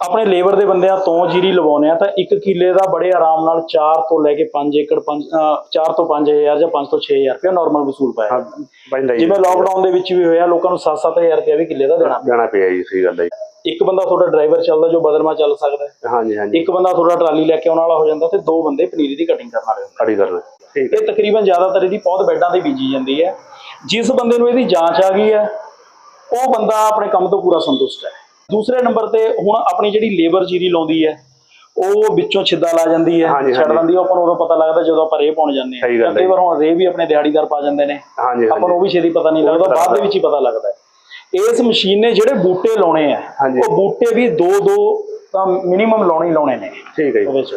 ਆਪਣੇ ਲੇਬਰ ਦੇ ਬੰਦਿਆਂ ਤੋਂ ਜੀਰੀ ਲਵਾਉਨੇ ਆ ਤਾਂ ਇੱਕ ਕਿੱਲੇ ਦਾ ਬੜੇ ਆਰਾਮ ਨਾਲ 4 ਤੋਂ ਲੈ ਕੇ 5 ਏਕੜ 5 4 ਤੋਂ 5000 ਜਾਂ 5 ਤੋਂ 6000 ਰੁਪਏ ਨਾਰਮਲ ਵਸੂਲ ਪਾਇਆ। ਜਿਵੇਂ ਲੋਕਡਾਊਨ ਦੇ ਵਿੱਚ ਵੀ ਹੋਇਆ ਲੋਕਾਂ ਨੂੰ 7-7000 ਰੁਪਏ ਵੀ ਕਿੱਲੇ ਦਾ ਦੇਣਾ ਜਾਣਾ ਪਿਆ ਜੀ ਸਹੀ ਗੱਲ ਹੈ। ਇੱਕ ਬੰਦਾ ਤੁਹਾਡਾ ਡਰਾਈਵਰ ਚੱਲਦਾ ਜੋ ਬਦਲਮਾ ਚੱਲ ਸਕਦਾ ਹੈ। ਹਾਂਜੀ ਹਾਂਜੀ। ਇੱਕ ਬੰਦਾ ਤੁਹਾਡਾ ਟਰਾਲੀ ਲੈ ਕੇ ਆਉਣ ਵਾਲਾ ਹੋ ਜਾਂਦਾ ਤੇ ਦੋ ਬੰਦੇ ਪਨੀਰੀ ਦੀ ਕਟਿੰਗ ਕਰਨ ਵਾਲੇ ਹੁੰਦੇ ਖੜੀ ਕਰ ਠੀਕ ਇਹ ਤਕਰੀਬਨ ਜ਼ਿਆਦਾਤਰ ਇਹਦੀ ਪੌਦ ਬੈੱਡਾਂ ਤੇ ਬੀਜੀ ਜਾਂਦੀ ਹੈ। ਜਿਸ ਬੰਦੇ ਨੂੰ ਇਹਦੀ ਜਾਂਚ ਆ ਗਈ ਹੈ ਉਹ ਬੰਦਾ ਆਪਣੇ ਕੰਮ ਤੋਂ ਪੂਰਾ ਸੰਤੁਸ਼ਟ ਹੈ। ਦੂਸਰੇ ਨੰਬਰ ਤੇ ਹੁਣ ਆਪਣੀ ਜਿਹੜੀ ਲੇਬਰ ਜੀਰੀ ਲਾਉਂਦੀ ਹੈ ਉਹ ਵਿੱਚੋਂ ਛਿੱਦਾ ਲਾ ਜਾਂਦੀ ਹੈ ਛੱਡ। ਦਿੰਦੀ ਹੈ ਆਪਾਂ ਨੂੰ ਉਦੋਂ ਪਤਾ ਲੱਗਦਾ ਜਦੋਂ ਆਪਾਂ ਰੇ ਪਾਉਣ ਜਾਂਦੇ ਹਾਂ। ਕਈ ਵਾਰ ਹੁਣ ਰੇ ਵੀ ਆਪਣੇ ਦਿਹਾੜੀਦਾਰ ਪਾ ਜਾਂਦੇ ਨੇ। ਆਪਾਂ ਨੂੰ ਉਹ ਵੀ ਛੇਤੀ ਪਤਾ ਨਹੀਂ ਲੱਗਦਾ ਬਾਅਦ ਦੇ ਵਿੱਚ ਹੀ ਪਤਾ ਲੱਗਦਾ ਇਸ ਮਸ਼ੀਨ ਨੇ ਜਿਹੜੇ ਬੂਟੇ ਲਾਉਣੇ ਆ। ਉਹ ਬੂਟੇ ਵੀ ਦੋ ਦੋ ਤਾਂ ਮਿਨੀਮਮ ਲਾਉਣੇ ਹੀ ਲਾਉਣੇ ਨੇ। ਠੀਕ ਹੈ ਜੀ। ਉਹਦੇ ਚ।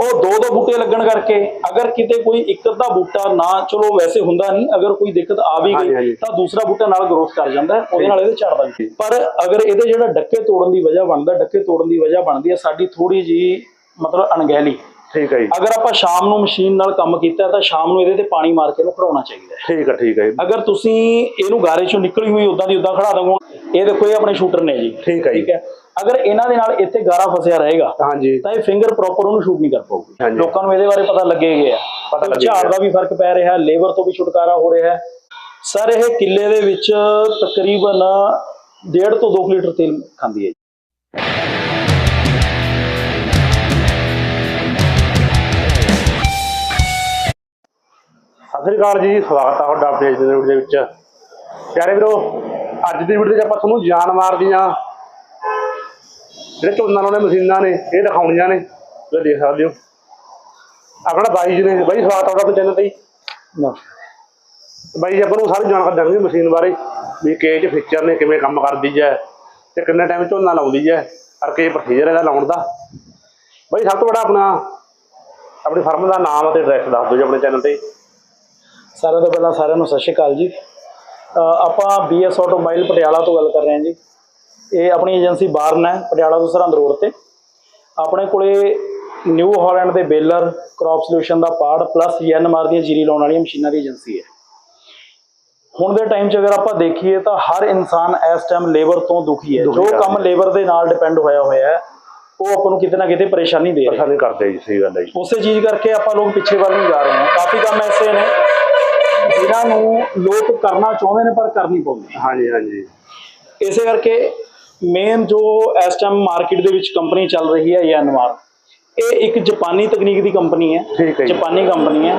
ਉਹ ਦੋ ਦੋ ਬੂਟੇ ਲੱਗਣ ਕਰਕੇ ਅਗਰ ਕਿਤੇ ਕੋਈ ਇੱਕ ਅੱਧਾ ਬੂਟਾ ਨਾ ਚਲੋ ਵੈਸੇ ਹੁੰਦਾ ਨਹੀਂ ਅਗਰ ਕੋਈ ਦਿੱਕਤ ਆ ਵੀ ਗਈ। ਤਾਂ ਦੂਸਰਾ ਬੂਟਾ ਨਾਲ ਗਰੋਥ ਕਰ ਜਾਂਦਾ ਉਹਦੇ ਨਾਲ ਇਹਦੇ ਝੜਦਾ ਵੀ ਪਰ ਅਗਰ ਇਹਦੇ ਜਿਹੜਾ ਡੱਕੇ ਤੋੜਨ ਦੀ ਵਜ੍ਹਾ ਬਣਦਾ ਡੱਕੇ ਤੋੜਨ ਦੀ ਵਜ੍ਹਾ ਬਣਦੀ ਹੈ ਸਾਡੀ ਥੋੜੀ ਜੀ ਮਤਲਬ ਅਣਗਹਿਲੀ। ਠੀਕ ਹੈ ਜੀ। ਅਗਰ ਆਪਾਂ ਸ਼ਾਮ ਨੂੰ ਮਸ਼ੀਨ ਨਾਲ ਕੰਮ ਕੀਤਾ ਤਾਂ ਸ਼ਾਮ ਨੂੰ ਇਹਦੇ ਤੇ ਪਾਣੀ ਮਾਰ ਕੇ ਇਹਨੂੰ ਖੜਾਉਣਾ ਚਾਹੀਦਾ ਠੀਕ ਹੈ ਠੀਕ ਹੈ। ਅਗਰ ਤੁਸੀਂ ਇਹਨੂੰ ਗਾਰੇ ਚੋਂ ਨਿਕਲੀ ਹੋਈ ਉਦਾਂ ਦੀ ਉਦਾਂ ਖੜਾ ਦੋਗੇ ਇਹ ਦੇਖੋ ਇਹ ਆਪਣੇ ਸ਼ੂਟਰ ਨੇ ਜੀ। ਠੀਕ ਹੈ। ਠੀਕ ਹੈ। ਅਗਰ ਇਹਨਾਂ ਦੇ ਨਾਲ ਇੱਥੇ ਗਾਰਾ ਫਸਿਆ ਰਹੇਗਾ ਹਾਂਜੀ। ਤਾਂ ਇਹ ਫਿੰਗਰ ਪ੍ਰੋਪਰ ਉਹਨੂੰ ਸ਼ੂਟ ਨਹੀਂ ਕਰ ਪਾਊਗੀ। ਲੋਕਾਂ ਨੂੰ ਇਹਦੇ ਬਾਰੇ ਪਤਾ ਲੱਗੇਗਾ ਪਤਾ ਪਤਾ ਲੱਗੇਗਾ। ਝਾੜ ਦਾ ਵੀ ਫ਼ਰਕ ਪੈ ਰਿਹਾ ਲੇਬਰ ਤੋਂ ਵੀ ਛੁਟਕਾਰਾ ਹੋ ਰਿਹਾ। ਹੈ ਸਰ ਇਹ ਕਿੱਲੇ ਦੇ ਵਿੱਚ ਤਕਰੀਬਨ 1.5 ਤੋਂ 2 ਲੀਟਰ ਤੇਲ ਖਾਂਦੀ ਹੈ ਸਤਿ ਸ੍ਰੀ ਅਕਾਲ ਜੀ ਸਵਾਗਤ ਹੈ ਤੁਹਾਡਾ ਆਪਣੇ ਦੀ ਵਿੱਚ। ਪਿਆਰੇ ਵੀਰੋ ਅੱਜ ਦੀ ਵੀਡੀਓ 'ਚ ਆਪਾਂ ਤੁਹਾਨੂੰ ਜਾਨ ਮਾਰਦੀਆਂ ਜਿਹੜੇ ਝੋਨਾ ਲਾਉਣੇ ਮਸ਼ੀਨਾਂ ਨੇ ਇਹ ਦਿਖਾਉਣੀਆਂ ਨੇ। ਤੁਸੀਂ ਦੇਖ ਸਕਦੇ ਹੋ। ਆਪਣਾ ਬਾਈ ਜੀ ਨੇ ਬਾਈ ਸਵਾਗਤ ਤੁਹਾਡਾ ਆਪਣੇ ਚੈਨਲ ਤੇ ਜੀ। ਨਾ। ਬਾਈ ਜੀ ਆਪਾਂ ਨੂੰ ਸਾਰੀ ਜਾਣਕਾਰੀ ਦੇਣਗੇ ਮਸ਼ੀਨ ਬਾਰੇ ਵੀ ਚ ਫੀਚਰ ਨੇ ਕਿਵੇਂ ਕੰਮ ਕਰਦੀ ਹੈ ਤੇ ਕਿੰਨੇ ਟਾਈਮ ਝੋਨਾ ਲਾਉਂਦੀ ਹੈ ਔਰ ਕੀ ਪ੍ਰੋਸੀਜਰ ਇਹਦਾ ਲਾਉਣ ਦਾ। ਬਾਈ ਸਭ ਤੋਂ ਵੱਡਾ ਆਪਣਾ ਆਪਣੀ ਫਰਮ ਦਾ ਨਾਮ ਅਤੇ ਐਡਰੈਸ ਦੱਸ ਦਿਓ ਜੀ ਆਪਣੇ ਚੈਨਲ ਤੇ। ਸਾਰਿਆਂ ਤੋਂ ਪਹਿਲਾਂ ਸਾਰਿਆਂ ਨੂੰ ਸਤਿ ਸ਼੍ਰੀ ਅਕਾਲ ਜੀ। ਆਪਾਂ ਬੀਐਸ ਆਟੋਮੋਬਾਈਲ ਪਟਿਆਲਾ ਤੋਂ ਗੱਲ ਕਰ ਰਹੇ ਹਾਂ ਜੀ। ਇਹ ਆਪਣੀ ਏਜੰਸੀ ਬਾਰਨ ਹੈ ਪਟਿਆਲਾ ਤੋਂ ਸਰਹੰਦ ਰੋਡ ਤੇ ਆਪਣੇ ਕੋਲੇ ਨਿਊ ਹਾਲੈਂਡ ਦੇ ਬੇਲਰ ਕ੍ਰੌਪ ਸੋਲੂਸ਼ਨ ਦਾ ਪਾਰਟ ਪਲੱਸ ਐਨਐਮਆਰ ਦੀਆਂ ਜੀਰੀ ਲਾਉਣ ਵਾਲੀਆਂ ਮਸ਼ੀਨਾਂ ਦੀ ਏਜੰਸੀ ਹੈ। ਹੁਣ ਦੇ ਟਾਈਮ 'ਚ ਅਗਰ ਆਪਾਂ ਦੇਖੀਏ ਤਾਂ ਹਰ ਇਨਸਾਨ ਇਸ ਟਾਈਮ ਲੇਬਰ ਤੋਂ ਦੁਖੀ ਹੈ। ਜੋ ਹੈ। ਕੰਮ ਲੇਬਰ ਦੇ ਨਾਲ ਡਿਪੈਂਡ ਹੋਇਆ ਹੋਇਆ ਹੈ ਉਹ ਆਪਾਂ ਨੂੰ ਕਿਤੇ ਨਾ ਕਿਤੇ ਪਰੇਸ਼ਾਨੀ ਦੇ ਰਿਹਾ ਪਰੇਸ਼ਾਨੀ ਕਰਦੇ ਜੀ ਸਹੀ ਗੱਲ ਹੈ ਜੀ। ਉਸੇ ਚੀਜ਼ ਕਰਕੇ ਆਪਾਂ ਲੋਕ ਪਿੱਛੇ ਵੱਲ ਨੂੰ ਜਾ ਰਹੇ ਹਾਂ। ਕਾਫੀ ਕੰਮ ਐਸੇ ਨੇ ਜਿਨ੍ਹਾਂ ਨੂੰ ਲੋਕ ਕਰਨਾ ਚਾਹੁੰਦੇ ਨੇ ਪਰ ਕਰ ਨਹੀਂ ਪਾਉਂਦੇ ਹਾਂਜੀ ਹਾਂਜੀ। ਇਸੇ ਕਰਕੇ ਮੇਨ ਜੋ ਇਸ ਟਾਈਮ ਮਾਰਕੀਟ ਦੇ ਵਿੱਚ ਕੰਪਨੀ ਚੱਲ ਰਹੀ ਹੈ ਯਾਨਮਾਰ ਇਹ ਇੱਕ ਜਾਪਾਨੀ ਤਕਨੀਕ ਦੀ ਕੰਪਨੀ ਹੈ। ਜਾਪਾਨੀ ਕੰਪਨੀ ਹੈ।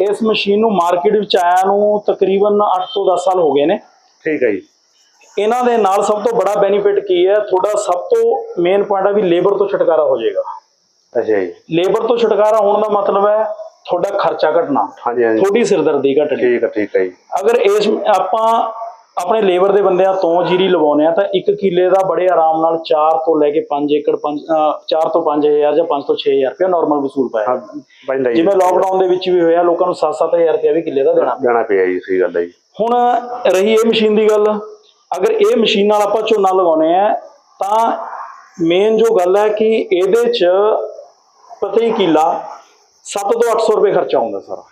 ਇਸ ਮਸ਼ੀਨ ਨੂੰ ਮਾਰਕੀਟ ਵਿੱਚ ਆਇਆ ਨੂੰ ਤਕਰੀਬਨ 8 ਤੋਂ 10 ਸਾਲ ਹੋ ਗਏ ਨੇ। ਠੀਕ ਹੈ ਜੀ। ਇਹਨਾਂ ਦੇ ਨਾਲ ਸਭ ਤੋਂ ਬੜਾ ਬੈਨੀਫਿਟ ਕੀ ਹੈ? ਤੁਹਾਡਾ ਸਭ ਤੋਂ ਮੇਨ ਪੁਆਇੰਟ ਹੈ ਵੀ ਲੇਬਰ ਤੋਂ ਛੁਟਕਾਰਾ ਹੋ ਜਾਏਗਾ। ਅੱਛਾ ਜੀ। ਲੇਬਰ ਤੋਂ ਛੁਟਕਾਰਾ ਹੋਣ ਦਾ ਮਤਲਬ ਹੈ ਤੁਹਾਡਾ ਖਰਚਾ ਘਟਣਾ। ਹਾਂਜੀ ਹਾਂਜੀ। ਤੁਹਾਡੀ ਸਿਰਦਰਦੀ ਘਟਣੀ। ਠੀਕ ਹੈ ਠੀਕ ਹੈ ਜੀ। ਅਗਰ ਇਸ ਆਪਾਂ ਆਪਣੇ ਲੇਬਰ ਦੇ ਬੰਦਿਆਂ ਤੋਂ ਜੀਰੀ ਲਵਾਉਨੇ ਆ ਤਾਂ ਇੱਕ ਕਿੱਲੇ ਦਾ ਬੜੇ ਆਰਾਮ ਨਾਲ 4 ਤੋਂ ਲੈ ਕੇ 5 ਏਕੜ 5 4 ਤੋਂ 5000 ਜਾਂ 5 ਤੋਂ 6000 ਰੁਪਏ ਨਾਰਮਲ ਵਸੂਲ ਪਾਇਆ ਹਾਂ। ਜਿਵੇਂ ਲੋਕਡਾਊਨ ਦੇ ਵਿੱਚ ਵੀ ਹੋਇਆ ਲੋਕਾਂ ਨੂੰ 7-7000 ਰੁਪਏ ਵੀ ਕਿੱਲੇ ਦਾ ਦੇਣਾ। ਜਾਣਾ ਪਿਆ ਜੀ ਸਹੀ ਗੱਲ ਹੈ ਜੀ। ਹੁਣ ਰਹੀ ਇਹ ਮਸ਼ੀਨ ਦੀ ਗੱਲ ਅਗਰ ਇਹ ਮਸ਼ੀਨ ਨਾਲ ਆਪਾਂ ਝੋਨਾ ਲਗਾਉਨੇ ਆ ਤਾਂ ਮੇਨ ਜੋ ਗੱਲ ਹੈ ਕਿ ਇਹਦੇ 'ਚ ਪ੍ਰਤੀ ਕਿੱਲਾ 7 ਤੋਂ 800 ਰੁਪਏ ਖਰਚਾ ਆਉਂਦਾ ਸਾਰਾ।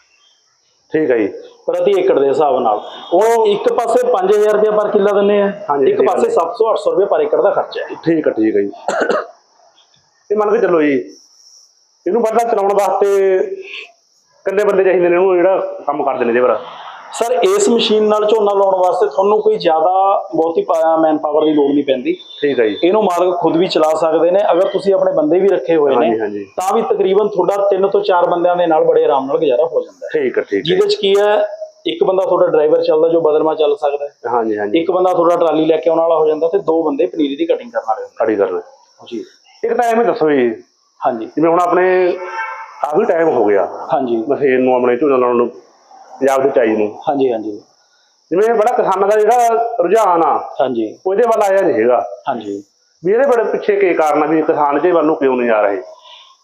ਠੀਕ ਹੈ ਜੀ। ਪ੍ਰਤੀ ਏਕੜ ਦੇ ਹਿਸਾਬ ਨਾਲ। ਉਹ ਇੱਕ ਪਾਸੇ 5000 ਰੁਪਏ ਪਰ ਕਿੱਲਾ ਦਿੰਨੇ ਆ ਹਾਂਜੀ, ਇੱਕ ਸਹੀ ਪਾਸੇ ਗੱਲ 700 800 ਰੁਪਏ ਪਰ ਏਕੜ ਦਾ ਖਰਚਾ ਹੈ। ਠੀਕ ਹੈ ਠੀਕ ਹੈ ਜੀ। ਇਹ ਮੰਨ ਕੇ ਚੱਲੋ ਜੀ ਇਹਨੂੰ ਬੰਦਾ ਚਲਾਉਣ ਵਾਸਤੇ ਕਿੰਨੇ ਬੰਦੇ ਚਾਹੀਦੇ ਨੇ ਇਹਨੂੰ ਜਿਹੜਾ ਕੰਮ ਕਰਦੇ ਨੇ ਜੇਵਰ ਸਰ ਇਸ ਮਸ਼ੀਨ ਨਾਲ ਝੋਨਾ ਲਾਉਣ ਵਾਸਤੇ ਤੁਹਾਨੂੰ ਕੋਈ ਜ਼ਿਆਦਾ ਬਹੁਤੀ ਮੈਨ ਪਾਵਰ ਦੀ ਲੋੜ ਨਹੀਂ ਪੈਂਦੀ। ਠੀਕ ਹੈ ਜੀ। ਇਹਨੂੰ ਮਾਲਕ ਖੁਦ ਵੀ ਚਲਾ ਸਕਦੇ ਨੇ। ਅਗਰ ਤੁਸੀਂ ਆਪਣੇ ਬੰਦੇ ਵੀ ਰੱਖੇ ਹੋਏ ਨੇ। ਤਾਂ ਵੀ ਤਕਰੀਬਨ ਤੁਹਾਡਾ 3 ਤੋਂ 4 ਬੰਦਿਆਂ ਦੇ ਨਾਲ ਬੜੇ ਆਰਾਮ ਨਾਲ ਗੁਜ਼ਾਰਾ ਹੋ ਜਾਂਦਾ ਹੈ। ਠੀਕ ਹੈ ਠੀਕ ਹੈ ਜਿਹਦੇ 'ਚ ਕੀ ਹੈ ਇੱਕ ਬੰਦਾ ਤੁਹਾਡਾ ਡਰਾਈਵਰ ਚੱਲਦਾ ਜੋ ਬਦਲਮਾ ਚੱਲ ਸਕਦਾ ਹੈ। ਹਾਂਜੀ ਹਾਂਜੀ। ਇੱਕ ਬੰਦਾ ਤੁਹਾਡਾ ਟਰਾਲੀ ਲੈ ਕੇ ਆਉਣ ਵਾਲਾ ਹੋ ਜਾਂਦਾ ਤੇ ਦੋ ਬੰਦੇ ਪਨੀਰੀ ਦੀ ਕਟਿੰਗ ਕਰਨ ਵਾਲੇ ਹੁੰਦੇ ਖੜੀ ਕਰਨਾ ਜੀ। ਇੱਕ ਤਾਂ ਐਵੇਂ ਦੱਸੋ ਜੀ ਹਾਂਜੀ। ਜਿਵੇਂ ਹੁਣ ਆਪਣੇ ਕਾਫੀ ਟਾਈਮ ਹੋ ਗਿਆ। ਹਾਂਜੀ। ਮਸ਼ੀਨ ਨੂੰ ਆਪਣੇ ਝੋਨਾ ਲਾਉਣ ਨੂੰ ਪੰਜਾਬ ਦੇ ਚਾਈ ਨੂੰ। ਹਾਂਜੀ ਹਾਂਜੀ। ਜਿਵੇਂ ਬੜਾ ਕਿਸਾਨਾਂ ਦਾ ਜਿਹੜਾ ਰੁਝਾਨ ਆ ਹਾਂਜੀ। ਉਹਦੇ ਵੱਲ ਆਇਆ ਨਹੀਂ ਹੈਗਾ। ਹਾਂਜੀ। ਵੀ ਇਹਦੇ ਬੜੇ ਪਿੱਛੇ ਕੀ ਕਾਰਨ ਆ ਵੀ ਕਿਸਾਨ ਜੇ ਵੱਲ ਨੂੰ ਕਿਉਂ ਨਹੀਂ ਆ ਰਹੇ?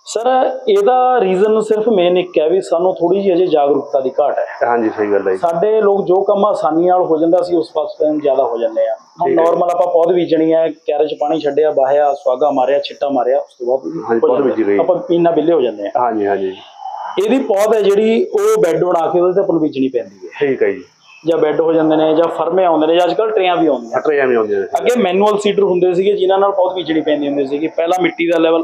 ਸਰ ਇਹਦਾ ਰੀਜ਼ਨ ਸਿਰਫ ਮੇਨ ਇੱਕ ਹੈ ਵੀ ਸਾਨੂੰ ਥੋੜੀ ਜਿਹੀ ਅਜੇ ਜਾਗਰੂਕਤਾ ਦੀ ਘਾਟ ਹੈ। ਹਾਂਜੀ ਸਹੀ ਗੱਲ ਹੈ ਸਾਡੇ ਲੋਕ ਜੋ ਕੰਮ ਆਸਾਨੀ ਨਾਲ ਹੋ ਜਾਂਦਾ ਸੀ ਉਸ ਪਾਸੇ ਜ਼ਿਆਦਾ ਹੋ ਜਾਂਦੇ ਆ ਹੁਣ। ਨਾਰਮਲ ਆਪਾਂ ਪੌਦ ਬੀਜਣੀ ਹੈ ਕਿਆਰੇ 'ਚ ਪਾਣੀ ਛੱਡਿਆ ਬਾਹਿਆ ਸੁਆਗਾ ਮਾਰਿਆ ਛਿੱਟਾ ਮਾਰਿਆ ਉਸ ਤੋਂ ਬਾਅਦ ਪੌਦ। ਬੀਜੀ ਗਈ। ਆਪਾਂ ਪੀਨਾ ਬਿੱਲੇ ਹੋ ਜਾਂਦੇ ਆ ਹਾਂਜੀ ਹਾਂਜੀ। ਇਹਦੀ ਪੌਦ ਹੈ ਜਿਹੜੀ ਉਹ ਬੈੱਡ ਬਣਾ ਕੇ ਉਹਦੇ ਤੇ ਆਪਾਂ ਨੂੰ ਬੀਜਣੀ ਪੈਂਦੀ ਹੈ। ਠੀਕ ਹੈ ਜੀ। ਜਾਂ ਬੈੱਡ ਹੋ ਜਾਂਦੇ ਨੇ ਜਾਂ ਫਰਮੇ ਆਉਂਦੇ ਨੇ ਜਾਂ ਅੱਜਕੱਲ ਟਰੇਆਂ ਵੀ ਆਉਂਦੀਆਂ। ਟਰੇ ਐਵੇਂ ਆਉਂਦੇ ਨੇ। ਅੱਗੇ ਮੈਨੂਅਲ ਸੀਡਰ ਹੁੰਦੇ ਸੀਗੇ ਜਿਨ੍ਹਾਂ ਨਾਲ ਬਹੁਤ ਬੀਜਣੀ ਪੈਂਦੀ ਹੁੰਦੀ ਸੀਗੀ। ਪਹਿਲਾਂ ਮਿੱਟੀ ਦਾ ਲੈਵਲ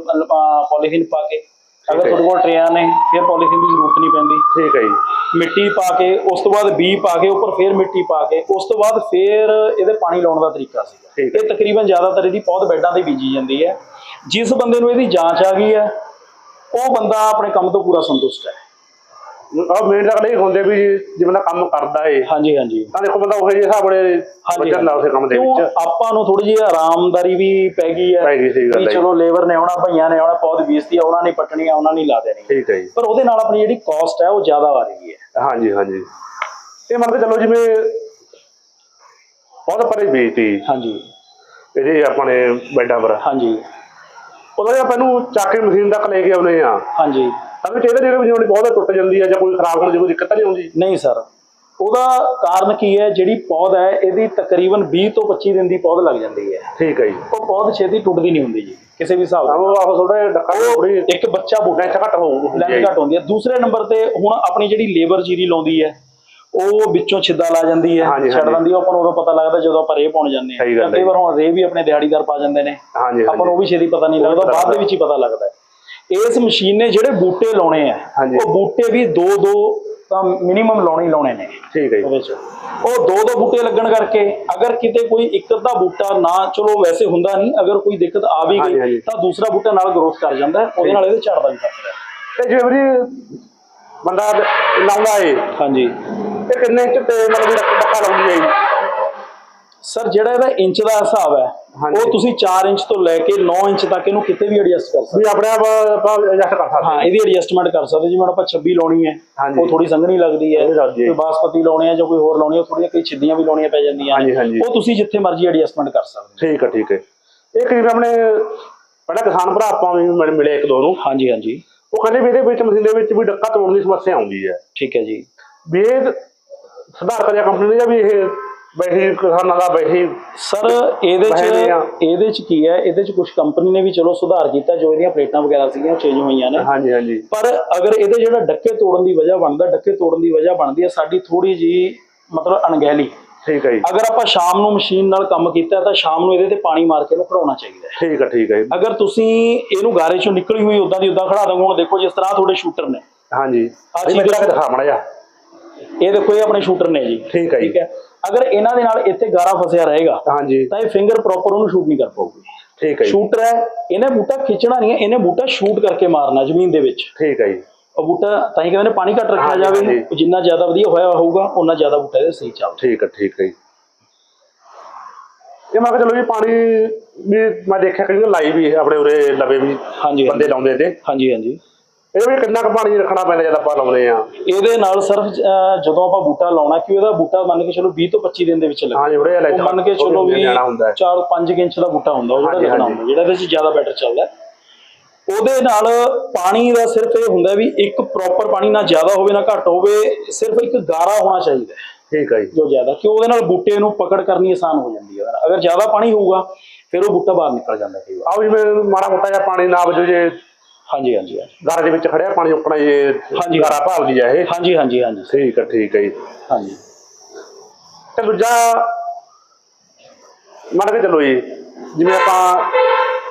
ਪੋਲੀਥੀਨ ਪਾ ਕੇ ਅਗਰ। ਤੁਹਾਡੇ ਕੋਲ ਟਰੇਆਂ ਨੇ ਫਿਰ ਪੋਲੀਥੀਨ ਦੀ ਜ਼ਰੂਰਤ ਨਹੀਂ ਪੈਂਦੀ। ਠੀਕ ਹੈ ਜੀ। ਮਿੱਟੀ ਪਾ ਕੇ ਉਸ ਤੋਂ ਬਾਅਦ ਬੀ ਪਾ ਕੇ ਉੱਪਰ ਫੇਰ ਮਿੱਟੀ ਪਾ ਕੇ ਉਸ ਤੋਂ ਬਾਅਦ ਫੇਰ ਇਹਦੇ ਪਾਣੀ ਲਾਉਣ ਦਾ ਤਰੀਕਾ ਸੀਗਾ। ਇਹ ਤਕਰੀਬਨ ਜ਼ਿਆਦਾਤਰ ਇਹਦੀ ਪੌਦ ਬੈੱਡਾਂ ਤੇ ਬੀਜੀ ਜਾਂਦੀ ਹੈ। ਜਿਸ ਬੰਦੇ ਨੂੰ ਇਹਦੀ ਜਾਂਚ ਆ ਗਈ ਹੈ ਉਹ ਬੰਦਾ ਆਪਣੇ ਕੰਮ ਤੋਂ ਪੂਰਾ ਸੰਤੁਸ਼ਟ ਹੈ। ਆਹ ਮੇਨ ਤਾਂ ਇਹ ਹੁੰਦੇ ਵੀ ਜਿਵੇਂ ਦਾ ਕੰਮ ਕਰਦਾ ਏ ਹਾਂਜੀ ਹਾਂਜੀ। ਤਾਂ ਦੇਖੋ ਬੰਦਾ ਉਹ ਜਿਹੇ ਹਿਸਾਬ ਬੜੇ ਵਜਨ ਨਾਲ ਉਸੇ ਕੰਮ ਦੇ ਵਿੱਚ। ਆਪਾਂ ਨੂੰ ਥੋੜੀ ਜਿਹੀ ਆਰਾਮਦਾਰੀ ਵੀ ਪੈ ਗਈ ਹੈ ਪੈ ਗਈ ਸਹੀ ਗੱਲ ਵੀ। ਚਲੋ ਲੇਬਰ ਨੇ ਆਉਣਾ ਭਈਆਂ ਨੇ ਆਉਣਾ ਪੌਦ ਬੀਜਤੀ ਆ ਉਹਨਾਂ ਨੇ ਪੱਟਣੀ ਆ ਉਹਨਾਂ ਨੇ ਲਾ ਦੇਣੀ। ਠੀਕ ਹੈ ਜੀ। ਪਰ ਉਹਦੇ ਨਾਲ ਆਪਣੀ ਜਿਹੜੀ ਕਾਸਟ ਹੈ ਉਹ ਜ਼ਿਆਦਾ ਆ ਰਹੀ ਹੈ। ਹਾਂਜੀ ਹਾਂਜੀ। ਇਹ ਮੰਨ ਕੇ ਚੱਲੋ ਜਿਵੇਂ ਬਹੁਤ ਪਰੇ ਬੀਜਤੀ ਹਾਂਜੀ। ਇਹਦੇ ਆਪਣੇ ਬੈਡਾਂ ਪਰ। ਹਾਂਜੀ। ਉਹਦਾ ਜੇ ਇਹਨੂੰ ਚੱਕ ਕੇ ਮਸ਼ੀਨ ਤੱਕ ਲੈ ਕੇ ਆਉਨੇ ਆ। ਹਾਂਜੀ। ਤਾਂ ਵਿੱਚ ਇਹਦੇ ਜਿਹੜੇ ਜਿਵੇਂ ਬਹੁਤ ਟੁੱਟ ਜਾਂਦੀ ਹੈ ਜਾਂ ਕੋਈ ਖਰਾਬ ਹੋਣ ਦੀ ਕੋਈ ਦਿੱਕਤ ਨਹੀਂ ਆਉਂਦੀ? ਨਹੀਂ ਸਰ। ਉਹਦਾ ਕਾਰਨ ਕੀ ਹੈ? ਜਿਹੜੀ ਪੌਦ ਹੈ ਇਹਦੀ ਤਕਰੀਬਨ 20 ਤੋਂ 25 ਦਿਨ ਦੀ ਪੌਦ ਲੱਗ ਜਾਂਦੀ ਹੈ। ਠੀਕ ਹੈ ਜੀ। ਉਹ ਪੌਦ ਛੇਤੀ ਟੁੱਟਦੀ ਨਹੀਂ ਹੁੰਦੀ ਜੀ ਕਿਸੇ ਵੀ ਹਿਸਾਬ ਨਾਲ। ਆਹ ਥੋੜਾ ਜਿਹਾ ਡੱਕਾ ਥੋੜੀ ਇੱਕ ਬੱਚਾ ਬੂਟਾ ਲੈਂਥ ਘੱਟ ਹੋਊ ਲੈਂਥ ਘੱਟ ਹੁੰਦੀ ਹੈ। ਦੂਸਰੇ ਨੰਬਰ ਤੇ ਹੁਣ ਆਪਣੀ ਜਿਹੜੀ ਲੇਬਰ ਜੀਰੀ ਲਾਉਂਦੀ ਹੈ ਉਹ ਵਿੱਚੋਂ ਛਿੱਦਾ ਲਾ ਜਾਂਦੀ ਹੈ ਹਾਂਜੀ, ਛੱਡ ਹਾਂਜੀ। ਦਿੰਦੀ ਹੈ ਆਪਾਂ ਨੂੰ ਉਦੋਂ ਪਤਾ ਲੱਗਦਾ ਜਦੋਂ ਆਪਾਂ ਰੇਹ ਪਾਉਣ ਜਾਂਦੇ ਸਹੀ ਗੱਲ ਹਾਂ ਕਈ ਵਾਰ ਹੁਣ ਰੇਹ ਵੀ ਆਪਣੇ ਦਿਹਾੜੀਦਾਰ ਪਾ ਜਾਂਦੇ ਨੇ। ਹਾਂਜੀ ਆਪਾਂ ਨੂੰ ਉਹ ਹਾਂਜੀ ਵੀ ਛੇਤੀ ਪਤਾ ਨਹੀਂ ਲੱਗਦਾ ਬਾਅਦ ਦੇ ਵਿੱਚ ਹੀ ਪਤਾ ਲੱਗਦਾ ਹੈ। ਇਸ ਮਸ਼ੀਨ ਨੇ ਜਿਹੜੇ ਬੂਟੇ ਲਾਉਣੇ ਆ ਹਾਂਜੀ। ਉਹ ਬੂਟੇ ਵੀ ਦੋ ਦੋ ਤਾਂ ਮਿਨੀਮਮ ਲਾਉਣੇ ਹੀ ਲਾਉਣੇ ਨੇ। ਠੀਕ ਹੈ ਜੀ। ਉਹਦੇ ਚ। ਉਹ ਦੋ ਦੋ ਬੂਟੇ ਲੱਗਣ ਕਰਕੇ ਅਗਰ ਕਿਤੇ ਕੋਈ ਇੱਕ ਅੱਧਾ ਬੂਟਾ ਨਾ ਚਲੋ ਵੈਸੇ ਹੁੰਦਾ ਨਹੀਂ ਅਗਰ ਕੋਈ ਦਿੱਕਤ ਆ ਵੀ ਹਾਂਜੀ, ਗਈ ਹਾਂਜੀ। ਤਾਂ ਦੂਸਰਾ ਬੂਟਾ ਨਾਲ ਗਰੋਥ ਕਰ ਜਾਂਦਾ ਹੈ, ਉਹਦੇ ਨਾਲ ਇਹਦੇ ਝੜਦਾ ਵੀ ਫ਼ਰਕ ਹੈ। ਤੇ ਜਿਵੇਂ ਵੀ ਬੰਦਾ ਲਾਉਂਦਾ ਏ ਹਾਂਜੀ। ਤੇ ਕਿੰਨੇ ਇੰਚ ਤੇ ਮਤਲਬ ਡੱਕਾ ਲਾਉਂਦੀ ਹੈ ਜੀ ਸਰ ਜਿਹੜਾ ਇਹਦਾ ਇੰਚ ਦਾ ਹਿਸਾਬ ਹੈ। ਉਹ ਤੁਸੀਂ 4 ਇੰਚ ਤੋਂ ਲੈ ਕੇ 9 ਇੰਚ ਤੱਕ ਇਹਨੂੰ ਕਿਤੇ ਵੀ ਐਡਜਸਟ ਕਰ ਸਕਦੇ ਵੀ ਆਪਣੇ ਆਪ ਆਪਾਂ ਐਡਜਸਟ ਕਰ ਸਕਦੇ ਹਾਂ ਇਹਦੀ ਐਡਜਸਟਮੈਂਟ ਕਰ ਸਕਦੇ। ਜਿਵੇਂ ਆਪਾਂ 26 ਲਾਉਣੀ ਹੈ। ਉਹ ਥੋੜੀ ਸੰਘਣੀ ਲੱਗਦੀ ਹੈ। ਕੋਈ ਬਾਸਪਤੀ ਲਾਉਣੀ ਹੈ ਜਾਂ ਕੋਈ ਹੋਰ ਲਾਉਣੀ ਹੈ ਥੋੜੀਆਂ ਕਈ ਛਿੱਦੀਆਂ ਵੀ ਲਾਉਣੀਆਂ ਪੈ ਜਾਂਦੀਆਂ। ਉਹ ਤੁਸੀਂ ਜਿੱਥੇ ਮਰਜ਼ੀ ਐਡਜਸਟਮੈਂਟ ਕਰ ਸਕਦੇ ਠੀਕ ਹੈ ਠੀਕ ਹੈ। ਇਹ ਕਰੀਬ ਆਪਣੇ ਪਹਿਲਾਂ ਕਿਸਾਨ ਭਰਾ ਆਪਾਂ ਵੀ ਮਿਲ- ਇੱਕ ਦੋ ਨੂੰ। ਹਾਂਜੀ ਹਾਂਜੀ। ਉਹ ਕਹਿੰਦੇ ਵੀ ਇਹਦੇ ਵਿੱਚ ਮਸ਼ੀਨ ਦੇ ਵਿੱਚ ਵੀ ਡੱਕਾ ਤੋੜਨ ਦੀ ਸਮੱਸਿਆ ਆਉਂਦੀ ਹੈ। ਠੀਕ ਹੈ ਜੀ। ਵੀ ਸੁਧਾਰ ਕਰਿਆ ਕੰਪਨੀ ਨੇ ਜਾਂ ਵੀ ਇਹ ਬੈਠੀ ਕਿਸਾਨਾਂ ਦਾ ਬੈਠੀ ਸਰ ਇਹਦੇ ਚ। ਇਹਦੇ ਚ ਕੀ ਹੈ? ਇਹਦੇ ਚ ਕੁਝ ਕੰਪਨੀ ਨੇ ਵੀ ਚਲੋ ਸੁਧਾਰ ਕੀਤਾ ਜੋ ਇਹਦੀਆਂ ਪਲੇਟਾਂ ਵਗੈਰਾ ਸੀਗੀਆਂ ਚੇਂਜ ਹੋਈਆਂ ਨੇ। ਹਾਂਜੀ ਹਾਂਜੀ। ਪਰ ਅਗਰ ਇਹਦੇ ਜਿਹੜਾ ਡੱਕੇ ਤੋੜਨ ਦੀ ਵਜ੍ਹਾ ਬਣਦਾ ਡੱਕੇ ਤੋੜਨ ਦੀ ਵਜ੍ਹਾ ਬਣਦੀ ਹੈ ਸਾਡੀ ਥੋੜੀ ਜੀ ਮਤਲਬ ਅਣਗਹਿਲੀ। ਠੀਕ ਹੈ ਜੀ। ਅਗਰ ਆਪਾਂ ਸ਼ਾਮ ਨੂੰ ਮਸ਼ੀਨ ਨਾਲ ਕੰਮ ਕੀਤਾ ਤਾਂ ਸ਼ਾਮ ਨੂੰ ਇਹਦੇ ਤੇ ਪਾਣੀ ਮਾਰ ਕੇ ਇਹਨੂੰ ਖੜਾਉਣਾ ਚਾਹੀਦਾ ਹੈ। ਠੀਕ ਹੈ ਠੀਕ ਹੈ ਜੀ। ਅਗਰ ਤੁਸੀਂ ਇਹਨੂੰ ਗਾਰੇ ਚੋਂ ਨਿਕਲੀ ਹੋਈ ਉਦਾਂ ਦੀ ਉਦਾਂ ਖੜਾ ਦੋਗੇ ਹੁਣ ਦੇਖੋ ਜਿਸ ਤਰ੍ਹਾਂ ਤੁਹਾਡੇ ਸ਼ੂਟਰ ਨੇ। ਹਾਂਜੀ। ਆਹ ਜੀ ਚੀਜ਼ ਦਿਖਾ ਮੜਾ ਜਾ ਇਹ ਦੇਖੋ ਇਹ ਆਪਣੇ ਸ਼ੂਟਰ ਨੇ ਜੀ। ਠੀਕ ਹੈ ਜੀ। ਠੀਕ ਹੈ। ਅਗਰ ਇਹਨਾਂ ਦੇ ਨਾਲ ਇੱਥੇ ਗਾਰਾ ਫਸਿਆ ਰਹੇਗਾ ਹਾਂਜੀ। ਤਾਂ ਇਹ ਫਿੰਗਰ ਪ੍ਰੋਪਰ ਉਹਨੂੰ ਸ਼ੂਟ ਨਹੀਂ ਕਰ ਪਾਊਗੀ। ਠੀਕ ਹੈ ਜੀ। ਸ਼ੂਟਰ ਹੈ ਇਹਨੇ ਬੂਟਾ ਖਿੱਚਣਾ ਨਹੀਂ ਹੈ ਇਹਨੇ ਬੂਟਾ ਸ਼ੂਟ ਕਰਕੇ ਮਾਰਨਾ ਜ਼ਮੀਨ ਦੇ ਵਿੱਚ। ਠੀਕ ਹੈ ਜੀ। ਉਹ ਬੂਟਾ ਤਾਂ ਹੀ ਕਹਿੰਦੇ ਨੇ ਪਾਣੀ ਘੱਟ ਰੱਖਿਆ ਜਾਵੇ। ਜਿੰਨਾ ਜ਼ਿਆਦਾ ਵਧੀਆ ਹੋਇਆ ਹੋਊਗਾ ਉਨਾ ਜ਼ਿਆਦਾ ਬੂਟਾ ਇਹਦੇ ਸਹੀ ਚੱਲਦਾ। ਠੀਕ ਹੈ ਠੀਕ ਹੈ ਜੀ। ਇਹ ਮੈਂ ਕਿਹਾ ਚਲੋ ਜੀ ਪਾਣੀ ਵੀ ਮੈਂ ਦੇਖਿਆ ਕਈ ਲਾਈ ਵੀ ਆਪਣੇ ਉਰੇ ਲਵੇ ਵੀ ਹਾਂਜੀ। ਬੰਦੇ ਲਾਉਂਦੇ ਤੇ। ਹਾਂਜੀ ਹਾਂਜੀ। ਇਹਦੇ ਵਿੱਚ ਕਿੰਨਾ ਕੁ ਪਾਣੀ ਰੱਖਣਾ ਪੈਂਦਾ ਜਦ ਆਪਾਂ ਲਾਉਂਦੇ ਆ ਇਹਦੇ ਨਾਲ ਸਿਰਫ ਜਦੋਂ ਆਪਾਂ ਬੂਟਾ ਲਾਉਣਾ ਕਿ ਉਹਦਾ ਬੂਟਾ ਮੰਨ ਕੇ ਚਲੋ 20 ਤੋਂ 25 ਦਿਨ ਦੇ ਵਿੱਚ ਲੱਗੇ ਹਾਂਜੀ ਥੋੜੇ ਜਿਹਾ ਉਹ ਮੰਨ ਕੇ ਚਲੋ ਵੀ ਲੈਣਾ ਹੁੰਦਾ ਹੈ। 4-5 ਇੰਚ ਦਾ ਬੂਟਾ ਹੁੰਦਾ ਉਹ ਜਿਹੜਾ ਲੱਗਣਾ। ਹੁੰਦਾ ਜਿਹੜਾ ਇਹਦੇ ਵਿੱਚ ਜ਼ਿਆਦਾ ਬੈਟਰ ਚੱਲਦਾ। ਹੈ। ਉਹਦੇ ਨਾਲ ਪਾਣੀ ਦਾ ਸਿਰਫ ਇਹ ਹੁੰਦਾ ਵੀ ਇੱਕ ਪ੍ਰੋਪਰ ਪਾਣੀ ਨਾ ਜ਼ਿਆਦਾ ਹੋਵੇ ਨਾ ਘੱਟ ਹੋਵੇ ਸਿਰਫ ਇੱਕ ਗਾਰਾ ਹੋਣਾ ਚਾਹੀਦਾ ਹੈ। ਠੀਕ ਹੈ ਜੀ। ਜੋ ਜ਼ਿਆਦਾ ਕਿ ਉਹਦੇ ਨਾਲ ਬੂਟੇ ਨੂੰ ਪਕੜ ਕਰਨੀ ਆਸਾਨ ਹੋ ਜਾਂਦੀ ਹੈ। ਅਗਰ ਜ਼ਿਆਦਾ ਪਾਣੀ ਹੋਊਗਾ ਫਿਰ ਉਹ ਬੂਟਾ ਬਾਹਰ ਨਿਕਲ ਜਾਂਦਾ ਵਾਰ। ਆਓ ਜਿਵੇਂ ਮਾੜਾ ਮੋਟਾ ਜਿਹਾ ਪਾਣੀ ਨਾ ਵਜੋ ਜੇ ਹਾਂਜੀ ਹਾਂਜੀ ਹਾਂਜੀ। ਗਾਰੇ ਦੇ ਵਿੱਚ ਖੜਿਆ ਪਾਣੀ ਉੱਕਣਾ ਜੇ ਹਾਂਜੀ। ਗਾਰਾ ਭਾਲਦੀ ਆ ਇਹ? ਹਾਂਜੀ ਹਾਂਜੀ ਹਾਂਜੀ। ਠੀਕ ਹੈ ਠੀਕ ਹੈ ਜੀ। ਹਾਂਜੀ। ਤੇ ਦੂਜਾ ਮੰਨ ਕੇ ਚੱਲੋ ਜੀ ਜਿਵੇਂ ਆਪਾਂ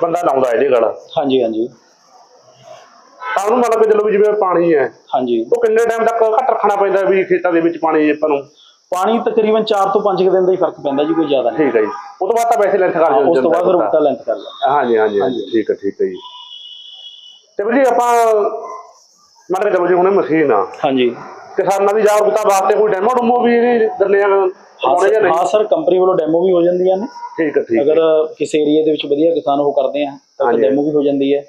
ਬੰਦਾ ਲਾਉਂਦਾ ਇਹਦੇ ਗਲ। ਹਾਂਜੀ ਹਾਂਜੀ। ਤਾਂ ਉਹਨੂੰ ਮੰਨ ਕੇ ਚੱਲੋ ਵੀ ਜਿਵੇਂ ਪਾਣੀ ਹੈ ਹਾਂਜੀ। ਉਹ ਕਿੰਨੇ ਟਾਈਮ ਤੱਕ ਘੱਟ ਰੱਖਣਾ ਪੈਂਦਾ ਵੀ ਖੇਤਾਂ ਦੇ ਵਿੱਚ ਪਾਣੀ ਆਪਾਂ ਨੂੰ? ਪਾਣੀ ਤਕਰੀਬਨ 4 ਤੋਂ 5 ਦਿਨ ਦਾ ਹੀ ਫ਼ਰਕ ਪੈਂਦਾ ਜੀ ਕੋਈ ਜ਼ਿਆਦਾ ਨਹੀਂ। ਠੀਕ ਹੈ ਜੀ। ਉਹ ਤੋਂ ਬਾਅਦ ਤਾਂ ਵੈਸੇ ਲੈਂਥ ਕਰ ਹਾਂ, ਉਸ ਤੋਂ ਬਾਅਦ ਫਿਰ ਬੂਟਾ ਲੈਂਥ ਕਰ ਲਾ। ਹਾਂਜੀ ਹਾਂਜੀ ਹਾਂਜੀ। ਠੀਕ ਹੈ ਠੀਕ ਹੈ ਜੀ। ਤੇ ਵੀ ਜੀ ਆਪਾਂ ਮੰਨ ਕੇ ਚੱਲੋ ਜੀ ਹੁਣੇ ਮਸ਼ੀਨ ਆ। ਹਾਂਜੀ। ਕਿਸਾਨਾਂ ਦੀ ਜਾਗਰੂਕਤਾ ਵਾਸਤੇ ਕੋਈ ਡੈਮੋ ਡੂਮੋ ਵੀ ਇਹਦੀ ਦਿੰਦੇ ਆ ਹਾਂ ਪਾਉਣੇ ਜਾਂ ਨਹੀਂ? ਹਾਂ ਸਰ ਕੰਪਨੀ ਵੱਲੋਂ ਡੈਮੋ ਵੀ ਹੋ ਜਾਂਦੀਆਂ ਨੇ। ਠੀਕ ਹੈ ਠੀਕ ਅਗਰ ਕਿਸੇ ਏਰੀਆ ਦੇ ਵਿੱਚ ਵਧੀਆ ਕਿਸਾਨ ਉਹ ਕਰਦੇ ਆ ਤਾਂ। ਡੈਮੋ ਵੀ ਹੋ ਜਾਂਦੀ ਹੈ।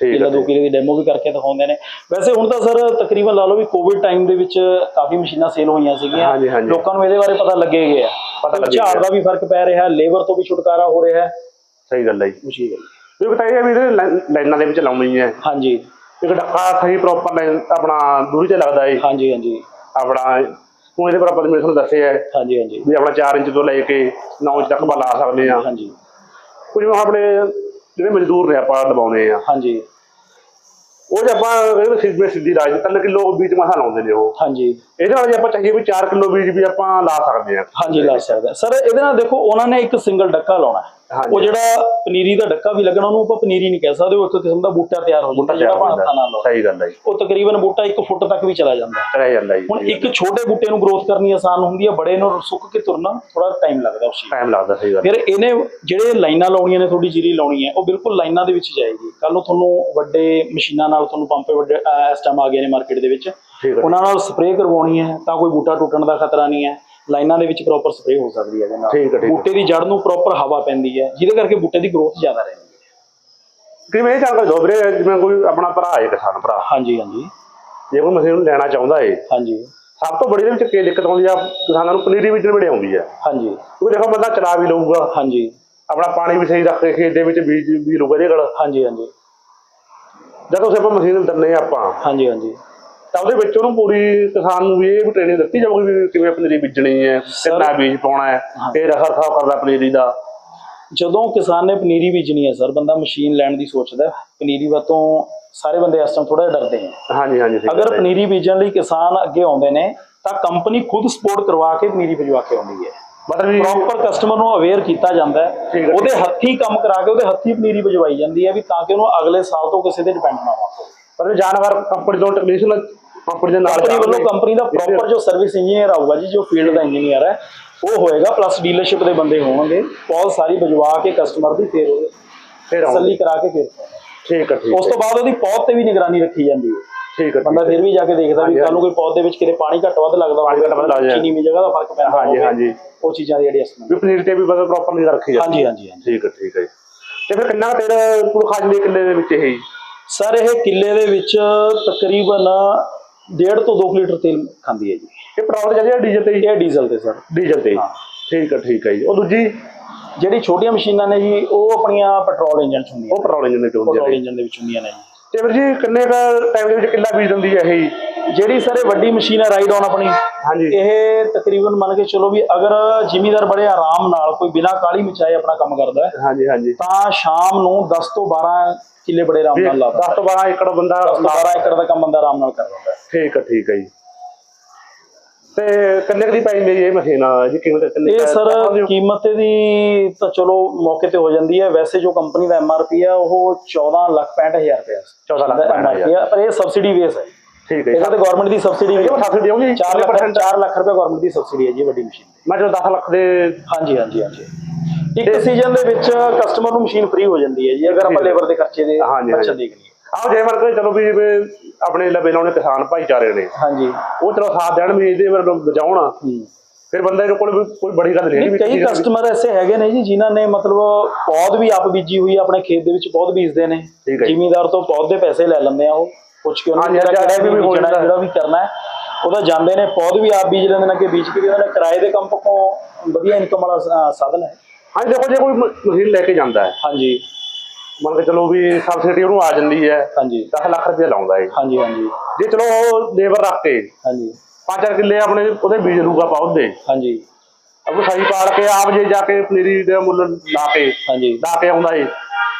ਠੀਕ ਹੈ ਦੋ ਕਿਲੇ ਦੀ ਡੈਮੋ ਵੀ ਕਰਕੇ ਦਿਖਾਉਂਦੇ ਨੇ। ਵੈਸੇ ਹੁਣ ਤਾਂ ਸਰ ਤਕਰੀਬਨ ਲਾ ਲਓ ਵੀ ਕੋਵਿਡ ਟਾਈਮ ਦੇ ਵਿੱਚ ਕਾਫੀ ਮਸ਼ੀਨਾਂ ਸੇਲ ਹੋਈਆਂ ਸੀਗੀਆਂ। ਲੋਕਾਂ ਨੂੰ ਇਹਦੇ ਬਾਰੇ ਪਤਾ ਲੱਗੇ ਗਿਆ ਪਤਾ ਝਾੜ। ਦਾ ਵੀ ਫ਼ਰਕ ਪੈ ਰਿਹਾ ਲੇਬਰ ਤੋਂ ਵੀ ਛੁਟਕਾਰਾ ਹੋ ਰਿਹਾ। ਸਹੀ ਗੱਲ ਹੈ ਜੀ। ਮੁਸ਼ਕਿਲ ਇਹ ਬਤਾਈਏ ਵੀ ਇਹਦੇ ਲਾਈਨ- ਲਾਈਨਾਂ ਦੇ ਵਿੱਚ ਲਾਉਣੀ ਹੈ ਹਾਂਜੀ। ਇੱਕ ਡੱਕਾ ਸਹੀ ਪ੍ਰੋਪਰ ਲਾਈਨ ਆਪਣਾ ਦੂਰੀ ਤੇ ਲੱਗਦਾ ਹੈ ਹਾਂਜੀ ਹਾਂਜੀ। ਆਪਣਾ ਹੁਣ ਇਹਦੇ ਆਪਾਂ ਨੇ ਤੁਹਾਨੂੰ ਦੱਸਿਆ ਹੈ ਹਾਂਜੀ ਹਾਂਜੀ। ਵੀ ਆਪਣਾ 4 ਇੰਚ ਤੋਂ ਲੈ ਕੇ 9 ਇੰਚ ਤੱਕ ਆਪਾਂ ਲਾ ਸਕਦੇ ਆ ਹਾਂਜੀ ਕੁਝ ਆਪਣੇ ਜਿਹੜੇ ਮਜ਼ਦੂਰ ਨੇ ਆਪਾਂ ਲਵਾਉਣੇ ਆ ਹਾਂਜੀ। ਉਹ ਜੇ ਆਪਾਂ ਕਹਿੰਦੇ ਸਿੱਧੀ ਸਿੱਧੀ ਰਾਜ ਤਿੰਨ ਕਿਲੋ ਬੀਜ ਮਸਾ ਲਾਉਂਦੇ ਨੇ ਉਹ। ਹਾਂਜੀ। ਇਹਦੇ ਨਾਲ ਜੇ ਆਪਾਂ ਚਾਹੀਏ ਵੀ 4 ਕਿਲੋ ਬੀਜ ਵੀ ਆਪਾਂ ਲਾ ਸਕਦੇ ਹਾਂ। ਹਾਂਜੀ ਲਾ ਸਕਦਾ ਸਰ ਇਹਦੇ ਨਾਲ ਦੇਖੋ ਉਹਨਾਂ ਨੇ ਇੱਕ ਸਿੰਗਲ ਡੱਕਾ ਲਾਉਣਾ। ਉਹ ਜਿਹੜਾ ਪਨੀਰੀ ਦਾ ਡੱਕਾ ਵੀ ਲੱਗਣਾ ਉਹਨੂੰ ਆਪਾਂ ਪਨੀਰੀ ਨਹੀਂ ਕਹਿ ਸਕਦੇ ਉਹ ਇੱਕ ਕਿਸਮ ਦਾ ਬੂਟਾ ਤਿਆਰ ਹੋ ਜਾਂਦਾ ਜਿਹੜਾ ਆਪਾਂ ਹੱਥਾਂ ਨਾਲ ਲਾਉਂਦੇ ਸਹੀ ਗੱਲ ਹੈ ਉਹ ਤਕਰੀਬਨ ਬੂਟਾ 1 ਫੁੱਟ ਤੱਕ ਵੀ ਚਲਾ ਜਾਂਦਾ। ਰਹਿ ਜਾਂਦਾ ਜੀ ਹੁਣ ਇੱਕ ਛੋਟੇ ਬੂਟੇ ਨੂੰ ਗਰੋਥ ਕਰਨੀ ਆਸਾਨ ਹੁੰਦੀ ਹੈ ਬੜੇ ਨੂੰ ਸੁੱਕ ਕੇ ਤੁਰਨਾ ਥੋੜਾ ਟਾਈਮ ਲੱਗਦਾ ਉਸ ਚੀਜ਼ ਟਾਈਮ ਲੱਗਦਾ ਸਹੀ ਗੱਲ ਫਿਰ ਇਹਨੇ ਜਿਹੜੇ ਲਾਈਨਾਂ ਲਾਉਣੀਆਂ ਨੇ ਤੁਹਾਡੀ ਜੀਰੀ ਲਾਉਣੀ ਹੈ ਉਹ ਬਿਲਕੁਲ ਲਾਈਨਾਂ ਦੇ ਵਿੱਚ ਜਾਏਗੀ। ਕੱਲ ਨੂੰ ਤੁਹਾਨੂੰ ਵੱਡੇ ਮਸ਼ੀਨਾਂ ਨਾਲ ਤੁਹਾਨੂੰ ਪੰਪੇ ਵੱਡੇ ਇਸ ਟਾਈਮ ਆ ਗਏ ਨੇ ਮਾਰਕੀਟ ਦੇ ਵਿੱਚ। ਉਹਨਾਂ ਨਾਲ ਸਪਰੇਅ ਕਰਵਾਉਣੀ ਹੈ ਤਾਂ ਕੋਈ ਬੂਟਾ ਟੁੱਟਣ ਦਾ ਖਤਰਾ ਨਹੀਂ ਹੈ। ਲਾਈਨਾਂ ਦੇ ਵਿੱਚ ਪ੍ਰੋਪਰ ਸਪਰੇਅ ਹੋ ਸਕਦੀ ਹੈ ਇਹਦੇ ਨਾਲ। ਬੂਟੇ ਦੀ ਜੜ ਨੂੰ ਪ੍ਰੋਪਰ ਹਵਾ ਪੈਂਦੀ ਹੈ ਜਿਹਦੇ ਕਰਕੇ ਬੂਟੇ ਦੀ ਗਰੋਥ ਜ਼ਿਆਦਾ ਰਹਿੰਦੀ ਹੈ। ਕਿਵੇਂ ਇਹ ਜਾਣਕਾਰੀ ਦੋ ਵੀਰੇ ਜਿਵੇਂ ਕੋਈ ਆਪਣਾ ਭਰਾ ਹੈ ਕਿਸਾਨ ਭਰਾ। ਹਾਂਜੀ ਹਾਂਜੀ। ਜੇ ਕੋਈ ਮਸ਼ੀਨ ਨੂੰ ਲੈਣਾ ਚਾਹੁੰਦਾ ਹੈ ਹਾਂਜੀ। ਸਭ ਤੋਂ ਬੜੀ ਦੇ ਵਿੱਚ ਕੀ ਦਿੱਕਤ ਆਉਂਦੀ ਆ ਕਿਸਾਨਾਂ ਨੂੰ ਪਨੀਰੀ ਬੀਜਣ ਵੇਲੇ ਆਉਂਦੀ ਹੈ ਹਾਂਜੀ। ਕਿਉਂਕਿ ਦੇਖੋ ਬੰਦਾ ਚਲਾ ਵੀ ਲਊਗਾ। ਹਾਂਜੀ। ਆਪਣਾ ਪਾਣੀ ਵੀ ਸਹੀ ਰੱਖ ਕੇ ਖੇਤ ਦੇ ਵਿੱਚ ਬੀਜ ਵੀ ਇਹਦੇ ਕੋਲ ਹਾਂਜੀ ਹਾਂਜੀ। ਜਦੋਂ ਆਪਾਂ ਮਸ਼ੀਨ ਦਿੰਨੇ ਆ ਆਪਾਂ। ਹਾਂਜੀ ਹਾਂਜੀ। ਤਾਂ ਉਹਦੇ ਵਿੱਚ ਉਹਨੂੰ ਪੂਰੀ ਕਿਸਾਨ ਨੂੰ ਵੀ ਇਹ ਟ੍ਰੇਨਿੰਗ ਦਿੱਤੀ ਜਾਊਗੀ ਵੀ ਕਿਵੇਂ ਪਨੀਰੀ ਬੀਜਣੀ ਹੈ ਕਿੰਨਾ ਬੀਜ ਪਾਉਣਾ ਹੈ ਇਹ ਰਖਾ ਰਖਾਵ ਕਰਦਾ ਪਨੀਰੀ ਦਾ। ਜਦੋਂ ਕਿਸਾਨ ਨੇ ਪਨੀਰੀ ਬੀਜਣੀ ਹੈ ਸਰ ਬੰਦਾ ਮਸ਼ੀਨ ਲੈਣ ਦੀ ਸੋਚਦਾ। ਪਨੀਰੀ ਵਾਤੋਂ ਸਾਰੇ ਬੰਦੇ ਇਸ ਟਾਈਮ ਥੋੜਾ ਡਰਦੇ ਹੈ ਹਾਂਜੀ ਹਾਂਜੀ ਸਹੀ ਅਗਰ। ਪਨੀਰੀ ਬੀਜਣ ਲਈ ਕਿਸਾਨ ਅੱਗੇ ਆਉਂਦੇ ਨੇ ਤਾਂ ਕੰਪਨੀ ਖੁਦ ਸਪੋਰਟ ਕਰਵਾ ਕੇ ਪਨੀਰੀ ਭਿਜਵਾ ਕੇ ਆਉਂਦੀ ਹੈ। ਮਤਲਬ ਪ੍ਰੋਪਰ ਕਸਟਮਰ ਨੂੰ ਅਵੇਅਰ ਕੀਤਾ ਜਾਂਦਾ ਹੈ। ਉਹਦੇ ਹੱਥੀਂ ਕੰਮ ਕਰਾ ਕੇ ਉਹਦੇ ਹੱਥੀਂ ਪਨੀਰੀ ਭਿਜਵਾਈ ਜਾਂਦੀ ਹੈ ਵੀ ਤਾਂ ਕਿ ਉਹਨੂੰ ਅਗਲੇ ਸਾਲ ਤੋਂ ਕਿਸੇ ਤੇ ਡਿਪੈਂਡ ਨਾ ਹੋਵੇ ਪਰ ਜਾਨਵਰ ਕੰਪਨੀ ਤੋਂ ਟੈਕਨੀਸ਼ੀਅਨ ਕੰਪਨੀ ਦੇ ਨਾਲ ਕੰਪਨੀ ਵੱਲੋਂ। ਕੰਪਨੀ ਦਾ ਪ੍ਰੋਪਰ ਜੋ ਸਰਵਿਸ ਇੰਜੀਨੀਅਰ ਆਊਗਾ ਜੀ ਜੋ ਫੀਲਡ ਦਾ ਇੰਜੀਨੀਅਰ ਹੈ ਉਹ ਹੋਏਗਾ ਪਲੱਸ ਡੀਲਰਸ਼ਿਪ ਦੇ ਬੰਦੇ ਹੋਣਗੇ। ਕਾਲ ਸਾਰੀ ਭਿਜਵਾ ਕੇ ਕਸਟਮਰ ਦੀ ਫਿਰ ਉਹਦੇ ਫਿਰ। ਤਸੱਲੀ ਕਰਾ ਕੇ ਫਿਰ। ਠੀਕ ਹੈ ਠੀਕ ਉਸ ਤੋਂ ਬਾਅਦ ਉਹਦੀ ਪੌਦ ਤੇ ਵੀ ਨਿਗਰਾਨੀ ਰੱਖੀ ਜਾਂਦੀ ਹੈ। ਠੀਕ ਹੈ ਬੰਦਾ ਫਿਰ ਵੀ ਜਾ ਕੇ ਦੇਖਦਾ ਵੀ ਕੱਲ ਨੂੰ ਕੋਈ ਪੌਦ ਵਿੱਚ ਕਿਤੇ ਪਾਣੀ ਘੱਟ ਵੱਧ ਲੱਗਦਾ ਜਾਏ। ਚੀਨੀ ਦੀ ਜਗ੍ਹਾ ਦਾ ਫ਼ਰਕ ਪੈਂਦਾ ਹਾਂਜੀ, ਹੋਵੇ, ਹਾਂਜੀ। ਉਹ ਚੀਜ਼ਾਂ ਦੀ ਜਿਹੜੀ ਅਸਲ ਵੀ ਪਨੀਰ ਤੇ ਵੀ ਬਸ ਪ੍ਰੋਪਰ ਨਹੀਂ ਰੱਖੀ ਜਾਂਦੀ। ਹਾਂਜੀ ਹਾਂਜੀ ਹਾਂਜੀ। ਠੀਕ ਹੈ ਠੀਕ ਹੈ। ਤੇ ਫਿਰ ਕਿੰਨਾ ਤੇਲ ਕੁਲ ਖਾ ਜਾਂਦੀ ਕਿੱਲੇ ਦੇ ਵਿੱਚ ਇਹ? ਸਰ ਇਹ ਕਿੱਲੇ ਦੇ ਵਿੱਚ ਤਕਰੀਬਨ 1.5 ਤੋਂ 2 ਲੀਟਰ ਤੇਲ ਖਾਂਦੀ ਹੈ ਜੀ। ਇਹ ਪੈਟਰੋਲ ਜਾਂਦੀ ਹੈ ਡੀਜ਼ਲ ਤੇ? ਇਹ ਡੀਜ਼ਲ ਤੇ ਸਰ। ਡੀਜ਼ਲ ਤੇ। ਠੀਕ ਹੈ ਠੀਕ ਹੈ ਜੀ। ਉਹ ਦੂਜੀ? ਜਿਹੜੀ ਛੋਟੀਆਂ ਮਸ਼ੀਨਾਂ ਨੇ ਜੀ ਉਹ ਆਪਣੀਆਂ ਪੈਟਰੋਲ ਇੰਜਨ ਚ ਹੁੰਦੀਆਂ ਉਹ ਪੈਟਰੋਲ ਇੰਜਨ ਦੇ ਹੁੰਦੀ ਪੈਟਰੋਲ ਹੈ ਇੰਜਨ ਦੇ ਵਿੱਚ ਹੁੰਦੀਆਂ ਨੇ ਜੀ। ਤੇ ਵੀਰ ਜੀ ਕਿੰਨੇ ਕ ਟਾਈਮ ਦੇ ਵਿੱਚ ਕਿੱਲਾ ਬੀਜ ਦਿੰਦੀ ਹੈ ਇਹ? ਜਿਹੜੀ ਸਰ ਵੱਡੀ ਮਸ਼ੀਨ ਹੈ ਰਾਈਡ ਔਨ ਆਪਣੀ ਹਾਂਜੀ। ਇਹ ਤਕਰੀਬਨ ਮੰਨ ਕੇ ਚਲੋ ਵੀ ਅਗਰ ਜ਼ਿਮੀਦਾਰ ਬੜੇ ਆਰਾਮ ਨਾਲ ਕੋਈ ਬਿਨਾਂ ਕਾਲੀ ਮਚਾਏ ਆਪਣਾ ਕੰਮ ਕਰਦਾ ਹੈ ਹਾਂਜੀ ਹਾਂਜੀ। ਤਾਂ ਸ਼ਾਮ ਨੂੰ 10 ਤੋਂ 12 ਕਿੱਲੇ ਬੜੇ ਆਰਾਮ ਨਾਲ ਲਾਦਾ 10 ਤੋਂ 12 ਏਕੜ ਬੰਦਾ 10 ਤੋਂ 12 ਏਕੜ ਦਾ ਕੰਮ ਬੰਦਾ ਆਰਾਮ ਨਾਲ ਕਰ ਹੈ। ਠੀਕ ਹੈ ਠੀਕ ਹੈ ਜੀ। ਤੇ ਕਿੰਨੇ ਕੁ ਦੀ ਪੈ ਹੈ ਇਹ ਮਸ਼ੀਨ? ਜੀ ਕੀਮਤ ਕਿੰਨੀ ਇਹ ਹੈ? ਸਰ। ਕੀਮਤ ਦੀ ਤਾਂ ਚਲੋ ਮੌਕੇ ਤੇ ਹੋ ਜਾਂਦੀ ਹੈ। ਵੈਸੇ ਜੋ ਕੰਪਨੀ ਦਾ ਐਮਆਰਪੀ ਹੈ ਉਹ 14 ਲੱਖ 65000 ਰੁਪਏ 14 ਲੱਖ ਪੈਂਹਠ ਹਜ਼ਾਰ। MRP ਹੈ, ਪਰ ਇਹ ਸਬਸਿਡੀ ਬੇਸ ਹੈ। ਠੀਕ ਹੈ ਇਹਦਾ ਤੇ ਗਵਰਨਮੈਂਟ ਦੀ ਸਬਸਿਡੀ ਵੀ ਇਹ ਸਬਸਿਡੀ ਆਉਂਦੀ 4 ਲੱਖ 4% 4 ਲੱਖ ਰੁਪਏ ਗਵਰਨਮੈਂਟ ਦੀ ਸਬਸਿਡੀ ਹੈ ਜੀ ਵੱਡੀ ਮਸ਼ੀਨ ਮੈਂ ਜਦੋਂ 10 ਲੱਖ ਦੇ ਹਾਂਜੀ ਹਾਂਜੀ ਹਾਂਜੀ। ਇੱਕ ਸੀਜ਼ਨ ਦੇ ਵਿੱਚ ਕਸਟਮਰ ਨੂੰ ਮਸ਼ੀਨ ਫ੍ਰੀ ਹੋ ਜਾਂਦੀ ਹੈ ਜੀ ਅਗਰ ਆਪਾਂ ਲੇਬਰ ਦੇ ਖਰਚੇ ਦੇ ਬੱਚਤ। ਦੇਖ ਲਈਏ ਆਓ ਜੇ ਵਰਗ ਚਲੋ ਵੀ ਜਿਵੇਂ ਆਪਣੇ ਲਵੇ ਲਾਉਣੇ ਕਿਸਾਨ ਭਾਈਚਾਰੇ ਨੇ। ਹਾਂਜੀ। ਉਹ ਚਲੋ ਸਾਥ ਦੇਣ ਵੀ ਇਹਦੇ ਵੱਲ ਬਚਾਉਣ। ਫਿਰ ਬੰਦੇ ਦੇ ਕੋਲ ਕੋਈ ਬੜੀ ਗੱਲ ਨਹੀਂ ਕਈ ਕਿਸੇ- ਕਸਟਮਰ ਐਸੇ ਹੈਗੇ ਨੇ ਜੀ ਜਿਨ੍ਹਾਂ ਨੇ ਮਤਲਬ ਪੌਦ ਵੀ ਆਪ ਬੀਜੀ ਹੋਈ ਆਪਣੇ ਖੇਤ ਦੇ ਵਿੱਚ ਪੌਦ ਬੀਜਦੇ ਨੇ। ਜ਼ਿਮੀਦਾਰ ਤੋਂ ਪੌਦ ਦੇ ਪੈਸੇ ਲੈ ਲੈਂਦੇ ਆ ਉਹ। ਪੁੱਛ ਕੇ ਉਹਨਾਂ ਨੂੰ ਜਿਹੜਾ ਵੀ ਬੀਜਣਾ। ਜਿਹੜਾ ਵੀ ਕਰਨਾ ਹੈ ਉਹਦਾ ਜਾਂਦੇ ਨੇ ਪੌਦ ਵੀ ਆਪ ਬੀਜ ਲੈਂਦੇ ਨੇ ਕਿ ਬੀਜ ਕੇ ਵੀ ਉਹਨਾਂ ਨੇ ਕਿਰਾਏ ਦੇ ਕੰਮ ਪੱਖੋਂ ਵਧੀਆ ਇਨਕਮ ਵਾਲਾ ਸਾਧਨ ਹੈ। ਹਾਂਜੀ ਦੇਖੋ ਜੇ ਕੋਈ ਮਸ਼ੀਨ ਲੈ ਕੇ ਜਾਂਦਾ ਹੈ ਹਾਂਜੀ। ਮੰਨ ਕੇ ਚਲੋ ਵੀ ਸਬਸਿਡੀ ਉਹਨੂੰ ਆ ਜਾਂਦੀ ਹੈ ਹਾਂਜੀ। 10 ਲੱਖ ਰੁਪਏ ਲਾਉਂਦਾ ਹੈ ਹਾਂਜੀ ਹਾਂਜੀ। ਜੇ ਚਲੋ ਉਹ ਲੇਬਰ ਰੱਖ ਕੇ ਹਾਂਜੀ। ਪੰਜ ਚਾਰ ਕਿੱਲੇ ਆਪਣੇ ਉਹਦੇ ਬੀਜ ਲੂਗਾ ਪੌਦੇ ਹਾਂਜੀ। ਅਬ ਸਹੀ ਪਾਲ ਕੇ ਆਪ ਜੇ ਜਾ ਕੇ ਪਨੀਰੀ ਦੇ ਮੁੱਲ ਲਾ ਕੇ ਹਾਂਜੀ। ਲਾ ਕੇ ਆਉਂਦਾ ਏ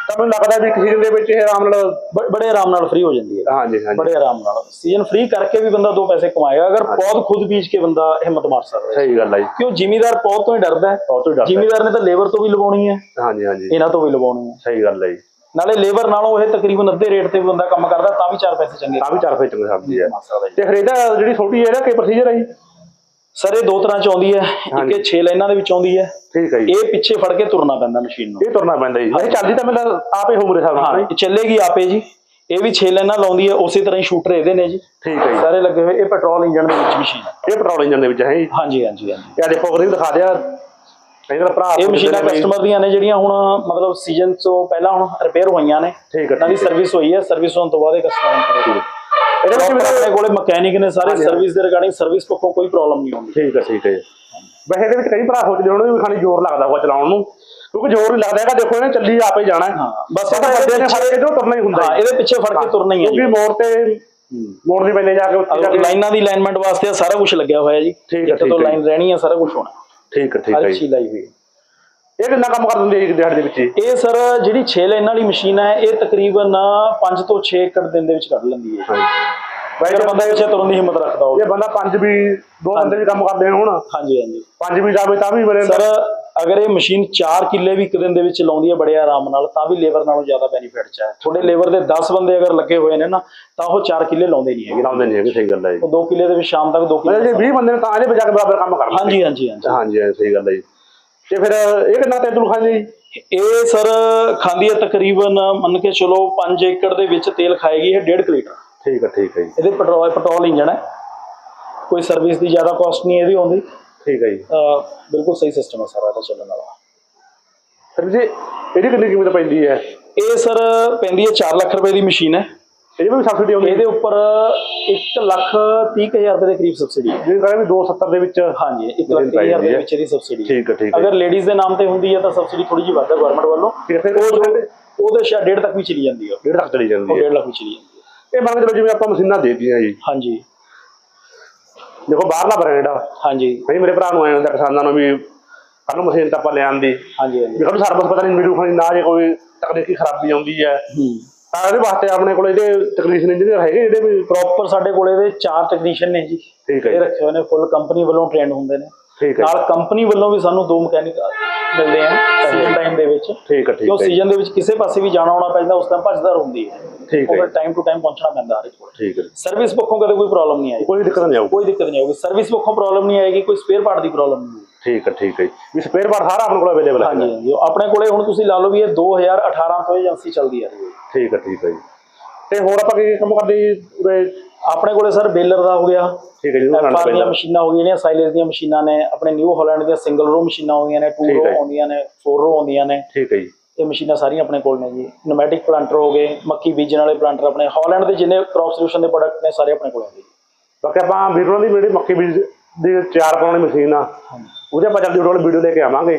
ਤਾਂ ਮੈਨੂੰ ਲੱਗਦਾ ਵੀ ਕਿਸੇ ਦੇ ਵਿੱਚ ਇਹ ਆਰਾਮ ਨਾਲ ਬ- ਬੜੇ ਆਰਾਮ ਨਾਲ ਫ੍ਰੀ ਹੋ ਜਾਂਦੀ ਹੈ। ਹਾਂਜੀ ਹਾਂਜੀ। ਬੜੇ ਆਰਾਮ ਨਾਲ। ਸੀਜ਼ਨ ਫ੍ਰੀ ਕਰਕੇ ਵੀ ਬੰਦਾ ਦੋ ਪੈਸੇ ਕਮਾਏਗਾ ਅਗਰ ਪੌਦ ਖੁਦ ਬੀਜ ਕੇ ਬੰਦਾ ਹਿੰਮਤ ਮਾਰ ਸਕਦਾ ਹੈ। ਸਹੀ ਗੱਲ ਹੈ ਜੀ। ਕਿਉਂ? ਜ਼ਿਮੀਦਾਰ ਪੌਦ ਤੋਂ ਹੀ ਡਰਦਾ ਹੈ। ਬਹੁਤ ਹੀ ਡਰ ਜ਼ਿਮੀਦਾਰ ਨੇ ਤਾਂ ਲੇਬਰ ਤੋਂ ਵੀ ਲਵਾਉਣੀ ਹੈ। ਹਾਂਜੀ ਹਾਂਜੀ। ਇਹਨਾਂ ਤੋਂ ਵੀ ਲਵਾਉਣੀ ਹੈ। ਸਹੀ ਗੱਲ ਹੈ ਜੀ। ਨਾਲੇ ਲੇਬਰ ਨਾਲੋਂ ਇਹ ਤਕਰੀਬਨ ਅੱਧੇ ਰੇਟ ਤੇ ਬੰਦਾ ਕੰਮ ਕਰਦਾ ਤਾਂ ਵੀ ਚਾਰ ਪੈਸੇ ਚੰਗੇ ਤਾਂ ਵੀ ਚਾਰ ਫੇ ਚੰਗੇ ਸਬਜ਼ੀ ਹੈ ਕਮਾ ਸਕਦਾ ਜੀ ਤੇ ਫਿਰ ਇਹਦਾ ਜਿਹੜੀ ਛੋਟੀ ਹੈ ਇਹਦਾ ਕੀ ਪ੍ਰੋਸੀਜਰ ਹੈ ਜੀ। ਸਰ ਇਹ ਦੋ ਤਰ੍ਹਾਂ ਚ ਆਉਂਦੀ ਹੈ। ਇੱਕ ਇਹ 6 ਲਾਈਨਾਂ ਦੇ ਵਿੱਚ ਆਉਂਦੀ ਹੈ। ਠੀਕ ਹੈ ਜੀ। ਇਹ ਪਿੱਛੇ ਫੜ ਕੇ ਤੁਰਨਾ ਪੈਂਦਾ ਮਸ਼ੀਨ ਨੂੰ। ਇਹ ਤੁਰਨਾ ਪੈਂਦਾ ਜੀ। ਇਹ ਚੱਲਦੀ ਤਾਂ ਮੈਨੂੰ ਆਪੇ ਹੋ ਮੇਰੇ ਹਿਸਾਬ ਹਾਂ? ਇਹ ਚੱਲੇਗੀ ਆਪੇ ਜੀ। ਇਹ ਵੀ 6 ਲਾਈਨਾਂ ਲਾਉਂਦੀ ਹੈ ਉਸੇ ਤਰ੍ਹਾਂ ਹੀ ਸ਼ੂਟਰ ਇਹਦੇ ਨੇ ਜੀ। ਠੀਕ ਹੈ ਜੀ। ਸਾਰੇ ਲੱਗੇ ਹੋਏ ਇਹ ਪੈਟਰੋਲ ਇੰਜਨ ਦੇ ਵਿੱਚ ਮਸ਼ੀਨ ਹੈ। ਇਹ ਪੈਟਰੋਲ ਇੰਜਨ ਦੇ ਵਿੱਚ ਹੈ ਜੀ। ਹਾਂਜੀ ਹਾਂਜੀ ਹਾਂਜੀ। ਇਹ ਦੇਖੋ ਅਗਰ ਦਿਖਾ ਦਿਆ। ਇਹਦਾ ਭਰਾ ਇਹ ਮਸ਼ੀਨਾਂ ਕਸਟਮਰ ਦੀਆਂ ਨੇ ਜਿਹੜੀਆਂ ਹੁਣ ਮਤਲਬ ਸੀਜ਼ਨ ਤੋਂ ਪਹਿਲਾਂ ਹੁਣ ਰਿਪੇਅਰ ਹੋਈਆਂ ਨੇ। ਠੀਕ ਹੈ ਇਹਨਾਂ ਦੀ ਸਰਵਿਸ ਹੋਈ ਹੈ। ਸਰਵਿਸ ਹੋਣ ਤੋਂ ਬਾਅਦ ਇਹ ਕਸਟਮਰ ਨੂੰ ਕਰੇਗੀ ਇਹਦੇ ਵਿੱਚ Proper ਆਪਣੇ ਕੋਲੇ ਮਕੈਨਿਕ ਨੇ ਸਾਰੇ ਸਰਵਿਸ ਦੇ ਰਿਗਾਰਡਿੰਗ ਸਰਵਿਸ ਪੱਖੋਂ ਕੋਈ ਪ੍ਰੋਬਲਮ ਨਹੀਂ ਆਉਂਦੀ। ਠੀਕ ਹੈ ਠੀਕ ਹੈ। ਵੈਸੇ ਇਹਦੇ ਵਿੱਚ ਕਈ ਭਰਾ ਸੋਚਦੇ ਹੋਣਗੇ ਵੀ ਖਾਲੀ ਜ਼ੋਰ ਲੱਗਦਾ ਹੋਊਗਾ ਚਲਾਉਣ ਨੂੰ। ਕਿਉਂਕਿ ਜ਼ੋਰ ਨਹੀਂ ਲੱਗਦਾ ਹੈਗਾ ਦੇਖੋ ਇਹਨੇ ਚੱਲੀ ਆਪੇ ਜਾਣਾ। ਹੈ। ਹਾਂ ਬਸ ਇਹਦਾ ਬੰਦੇ ਨੇ ਫੜ ਕੇ ਜੋ ਤੁਰਨਾ ਹੀ ਹੁੰਦਾ ਹਾਂ ਹੈ। ਇਹਦੇ ਪਿੱਛੇ ਫੜ ਕੇ ਤੁਰਨਾ ਹੀ ਹੈ ਕਿਉਂਕਿ ਮੋੜ ਤੇ ਮੋੜ ਦੀ ਪੈਂਦੇ ਜਾ ਕੇ ਉੱਥੇ ਜਾ ਕੇ। ਲਾਈਨਾਂ ਦੀ ਅਲਾਈਨਮੈਂਟ ਵਾਸਤੇ ਸਾਰਾ ਕੁਝ ਲੱਗਿਆ ਹੋਇਆ ਜੀ। ਠੀਕ ਹੈ, ਠੀਕ ਹੈ। ਲਾਈਨ ਰਹਿਣੀ ਹੈ ਸਾਰਾ ਕੁਝ ਹੋਣਾ। ਠੀਕ ਹੈ ਠੀਕ ਹੈ ਜੀ। ਲਾਈ ਹੋਈ ਹੈ। ਇਹ ਕਿੰਨਾ ਕੰਮ ਕਰ ਦਿੰਦੀ ਹੈ ਇੱਕ ਦਿਹਾੜੀ ਦੇ ਵਿੱਚ? ਇਹ ਸਰ ਜਿਹੜੀ 6 ਲਾਈਨ ਵਾਲੀ ਮਸ਼ੀਨ ਹੈ ਇਹ ਤਕਰੀਬਨ 5 ਤੋਂ 6 ਏਕੜ ਦਿਨ ਦੇ ਵਿੱਚ ਕੱਢ ਲੈਂਦੀ ਹੈ ਹਾਂਜੀ। ਅਗਰ ਬੰਦਾ ਪਿੱਛੇ ਤੁਰਨ ਦੀ ਹਿੰਮਤ ਰੱਖਦਾ ਹੋਵੇ। ਇਹ ਬੰਦਾ ਪੰਜ ਵੀ ਦੋ ਬੰਦੇ ਵੀ ਕੰਮ ਕਰਦੇ ਹੋਣ। ਹਾਂਜੀ ਹਾਂਜੀ। ਪੰਜ ਵੀ ਜਾਵੇ ਤਾਂ ਵੀ ਬੜੇ ਸਰ ਅਗਰ ਇਹ ਮਸ਼ੀਨ 4 ਕਿੱਲੇ ਵੀ ਇੱਕ ਦਿਨ ਦੇ ਵਿੱਚ ਲਾਉਂਦੀ ਹੈ ਬੜੇ ਆਰਾਮ ਨਾਲ ਤਾਂ ਵੀ ਲੇਬਰ ਨਾਲੋਂ ਜ਼ਿਆਦਾ ਬੈਨੀਫਿਟ ਚ ਹੈ। ਤੁਹਾਡੇ ਲੇਬਰ ਦੇ 10 ਬੰਦੇ ਅਗਰ ਲੱਗੇ ਹੋਏ ਨੇ ਨਾ ਤਾਂ ਉਹ 4 ਕਿੱਲੇ ਲਾਉਂਦੇ ਨਹੀਂ ਹੈਗੇ। ਲਾਉਂਦੇ ਨਹੀਂ ਹੈਗੇ ਸਹੀ ਗੱਲ ਹੈ ਜੀ। ਉਹ 2 ਕਿੱਲੇ ਦੇ ਵਿੱਚ ਸ਼ਾਮ ਤੱਕ 2 ਮਤਲਬ ਕਿੱਲੇ ਜੇ 20 ਬੰਦੇ ਨੇ ਤਾਂ ਇਹਦੇ ਬਜਾ ਕੇ ਬਰਾਬਰ ਕੰਮ ਹਾਂਜੀ ਹਾਂਜੀ ਹਾਂਜੀ। ਹਾਂਜੀ ਹਾਂਜੀ, ਸਹੀ ਗੱਲ ਹੈ ਜੀ। ਤੇ ਫਿਰ ਇਹ ਕਿੰਨਾ ਤੇਲ ਖਾਂਦੀ? ਜੀ ਇਹ ਸਰ ਖਾਂਦੀ ਹੈ ਤਕਰੀਬਨ ਮੰਨ ਕੇ ਚਲੋ 5 ਏਕੜ ਦੇ ਵਿੱਚ ਤੇਲ ਖਾਏਗੀ ਇਹ 1.5 ਲੀਟਰ। ਠੀਕ ਹੈ ਠੀਕ ਹੈ ਜੀ। ਇਹਦੇ ਪੈਟਰੋਲ ਪੈਟਰੋਲ ਇੰਜਣ ਹੈ। ਕੋਈ ਸਰਵਿਸ ਦੀ ਜ਼ਿਆਦਾ ਕਾਸਟ ਨਹੀਂ ਇਹਦੀ ਆਉਂਦੀ ਠੀਕ ਹੈ ਜੀ। ਬਿਲਕੁਲ ਸਹੀ ਸਿਸਟਮ ਹੈ ਸਾਰਾ ਇਹਦਾ ਚੱਲਣ ਵਾਲਾ। ਫਿਰ ਜੀ ਇਹਦੀ ਕਿੰਨੀ ਕੀਮਤ ਪੈਂਦੀ ਹੈ? ਇਹ ਸਰ ਪੈਂਦੀ ਹੈ 4 ਲੱਖ ਰੁਪਏ ਦੀ ਮਸ਼ੀਨ ਹੈ। ਇਹਦੀ ਵੀ ਸਬਸਿਡੀ ਆਉਂਦੀ ਹੈ। ਇਹਦੇ ਉੱਪਰ 1 ਲੱਖ 30 ਹਜ਼ਾਰ ਰੁਪਏ ਦੇ ਕਰੀਬ ਸਬਸਿਡੀ ਹੈ। ਜਿਵੇਂ ਕਹਿੰਦੇ ਵੀ 270 ਦੇ ਵਿੱਚ ਹਾਂਜੀ 1 ਲੱਖ 30 ਹਜ਼ਾਰ ਦੇ ਵਿੱਚ ਇਹਦੀ ਸਬਸਿਡੀ ਠੀਕ ਹੈ ਠੀਕ ਹੈ। ਅਗਰ ਲੇਡੀਜ਼ ਦੇ ਨਾਮ ਤੇ ਹੁੰਦੀ ਹੈ ਤਾਂ ਸਬਸਿਡੀ ਥੋੜੀ ਜਿਹੀ ਵੱਧ ਹੈ ਗਵਰਨਮੈਂਟ ਵੱਲੋਂ। ਉਹ ਉਹਦੇ ਸ਼ਾਇਦ ਡੇਢ ਤੱਕ ਵੀ ਚਲੀ ਜਾਂਦੀ ਹੈ। ਡੇਢ ਤੱਕ ਚਲੀ ਜਾਂਦੀ ਹੈ। ਡੇਢ ਲੱਖ ਵੀ ਚਲੀ ਜਾਂਦੀ ਹੈ। ਇਹ ਮੰਨ ਕੇ ਚਲੋ ਜਿਵੇਂ ਆਪਾਂ ਮਸ਼ੀਨਾਂ ਦੇ ਦਿੱਤੀਆਂ ਜੀ। ਹਾਂਜੀ। ਦੇਖੋ ਬਾਹਰਲਾ ਬ੍ਰਾਂਡ ਆ। ਹਾਂਜੀ। ਕਈ ਮੇਰੇ ਭਰਾ ਨੂੰ ਆਏ ਹੁੰਦਾ ਕਿਸਾਨਾਂ ਨੂੰ ਵੀ ਕੱਲ ਨੂੰ ਮਸ਼ੀਨ ਤਾਂ ਆਪਾਂ ਲਿਆਉਣ ਦੀ ਹਾਂਜੀ ਹਾਂਜੀ। ਵੀ ਸਰਵਿਸ ਪਤਾ ਨਹੀਂ ਮਿਲੂ ਖਾਣੀ ਨਾ ਜੇ ਕੋਈ ਤਕਨੀਕੀ ਖਰਾਬੀ ਆਉਂਦੀ ਹੈ। ਇਹਦੇ ਵਾਸਤੇ ਆਪਣੇ ਕੋਲ ਇਹਦੇ ਟੈਕਨੀਸ਼ੀਅਨ ਇੰਜੀਨੀਅਰ ਹੈਗੇ ਜਿਹੜੇ ਵੀ ਪ੍ਰੋਪਰ ਸਾਡੇ ਕੋਲ ਇਹਦੇ ਚਾਰ ਟੈਕਨੀਸ਼ੀਅਨ ਨੇ ਜੀ। ਠੀਕ ਹੈ ਇਹ ਰੱਖੇ ਹੋਏ ਨੇ ਫੁੱਲ ਕੰਪਨੀ ਵੱਲੋਂ ਟ੍ਰੇਨਡ ਹੁੰਦੇ ਨੇ। ਠੀਕ ਹੈ ਨਾਲ ਕੰਪਨੀ ਵੱਲੋਂ ਵੀ ਸਾਨੂੰ ਦੋ ਮਕੈਨਿਕ ਮਿਲਦੇ ਆ ਸੀਜ਼ਨ ਟਾਈਮ ਦੇ ਵਿੱਚ। ਠੀਕ ਹੈ ਠੀਕ ਕਿਉਂ ਹੈ ਸੀਜ਼ਨ ਦੇ ਵਿੱਚ ਕਿਸੇ ਪਾਸੇ ਵੀ ਜਾਣਾ ਆਉਣਾ ਪੈਂਦਾ ਉਸ ਟਾਈਮ ਭੱਜਦਰ ਹੁੰਦੀ ਹੈ। ਠੀਕ ਹੈ ਟਾਈਮ ਟੂ ਟਾਈਮ ਪਹੁੰਚਣਾ ਪੈਂਦਾ ਹਰ ਇੱਕ ਕੋਲ। ਠੀਕ ਹੈ ਸਰਵਿਸ ਪੱਖੋਂ ਕਦੇ ਕੋਈ ਪ੍ਰੋਬਲਮ ਨਹੀਂ ਆਈ ਕੋਈ ਦਿੱਕਤ ਨਹੀਂ ਆਊਗੀ। ਕੋਈ ਦਿੱਕਤ ਨਹੀਂ ਆਊਗੀ। ਸਰਵਿਸ ਪੱਖੋਂ ਪ੍ਰੋਬਲਮ ਨਹੀਂ ਆਏਗੀ ਕੋਈ ਸਪੇਅਰ ਪਾਰਟ ਦੀ ਪ੍ਰੋਬਲਮ ਨਹੀਂ ਠੀਕ ਹੈ ਠੀਕ ਹੈ ਜੀ। ਵੀ ਸਪੇਅਰ ਪਾਰਟ ਸਾਰਾ ਆਪਣੇ ਕੋਲ ਅਵੇਲੇਬਲ ਹੈ ਹਾਂਜੀ ਆਪਣੇ ਕੋਲੇ ਹੁਣ ਤੁਸੀਂ ਲਾ ਲਓ ਵੀ ਇਹ 2018 ਤੋਂ ਏਜੰਸੀ ਚੱਲਦੀ ਆ ਰਹੀ ਹੈ। ਠੀਕ ਹੈ ਠੀਕ ਹੈ ਜੀ। ਤੇ ਹੋਰ ਆਪਾਂ ਕੀ ਕੰਮ ਕਰਦੇ ਜੀ? ਉਰੇ ਆਪਣੇ ਕੋਲੇ ਸਰ ਬੇਲਰ ਦਾ ਹੋ ਗਿਆ। ਠੀਕ ਹੈ ਜੀ ਐਫ ਉਹ ਆਰ ਦੀਆਂ ਮਸ਼ੀਨਾਂ ਹੋ ਗਈਆਂ ਜਿਹੜੀਆਂ ਸਾਈਲੇਜ ਦੀਆਂ ਮਸ਼ੀਨਾਂ ਨੇ ਆਪਣੇ ਨਿਊ ਹਾਲੈਂਡ ਦੀਆਂ ਸਿੰਗਲ ਰੋ ਮਸ਼ੀਨਾਂ ਆਉਂਦੀਆਂ ਨੇ ਟੂ ਠੀਕ ਰੋ ਹੈ। ਆਉਂਦੀਆਂ ਨੇ ਫੋਰ ਰੋ ਆਉਂਦੀਆਂ ਨੇ। ਠੀਕ ਹੈ ਜੀ। ਇਹ ਮਸ਼ੀਨਾਂ ਸਾਰੀਆਂ ਆਪਣੇ ਕੋਲ ਨੇ ਜੀ। ਨੋਮੈਟਿਕ ਪਲਾਂਟਰ ਹੋ ਗਏ ਮੱਕੀ ਬੀਜਣ ਵਾਲੇ ਪਲਾਂਟਰ ਆਪਣੇ ਹਾਲੈਂਡ ਦੇ ਜਿੰਨੇ ਕ੍ਰੌਪ ਸੋਲੂਸ਼ਨ ਦੇ ਪ੍ਰੋਡਕਟ ਨੇ ਸਾਰੇ ਆਪਣੇ ਕੋਲ ਹੈਗੇ ਜੀ। ਬਾਕੀ ਆਪਾਂ ਵੀਡੀਓ ਦੀ ਜਿਹੜੀ ਮੱਕੀ ਬੀਜ ਦੀ ਤਿਆਰ ਪਾਉਣ ਵਾਲੀ ਮਸ਼ੀਨ ਆ ਉਹਦੇ ਆਪਾਂ ਜਲਦੀ ਵੀਡੀਓ ਵੀਡੀਓ ਲੈ ਕੇ ਆਵਾਂਗੇ।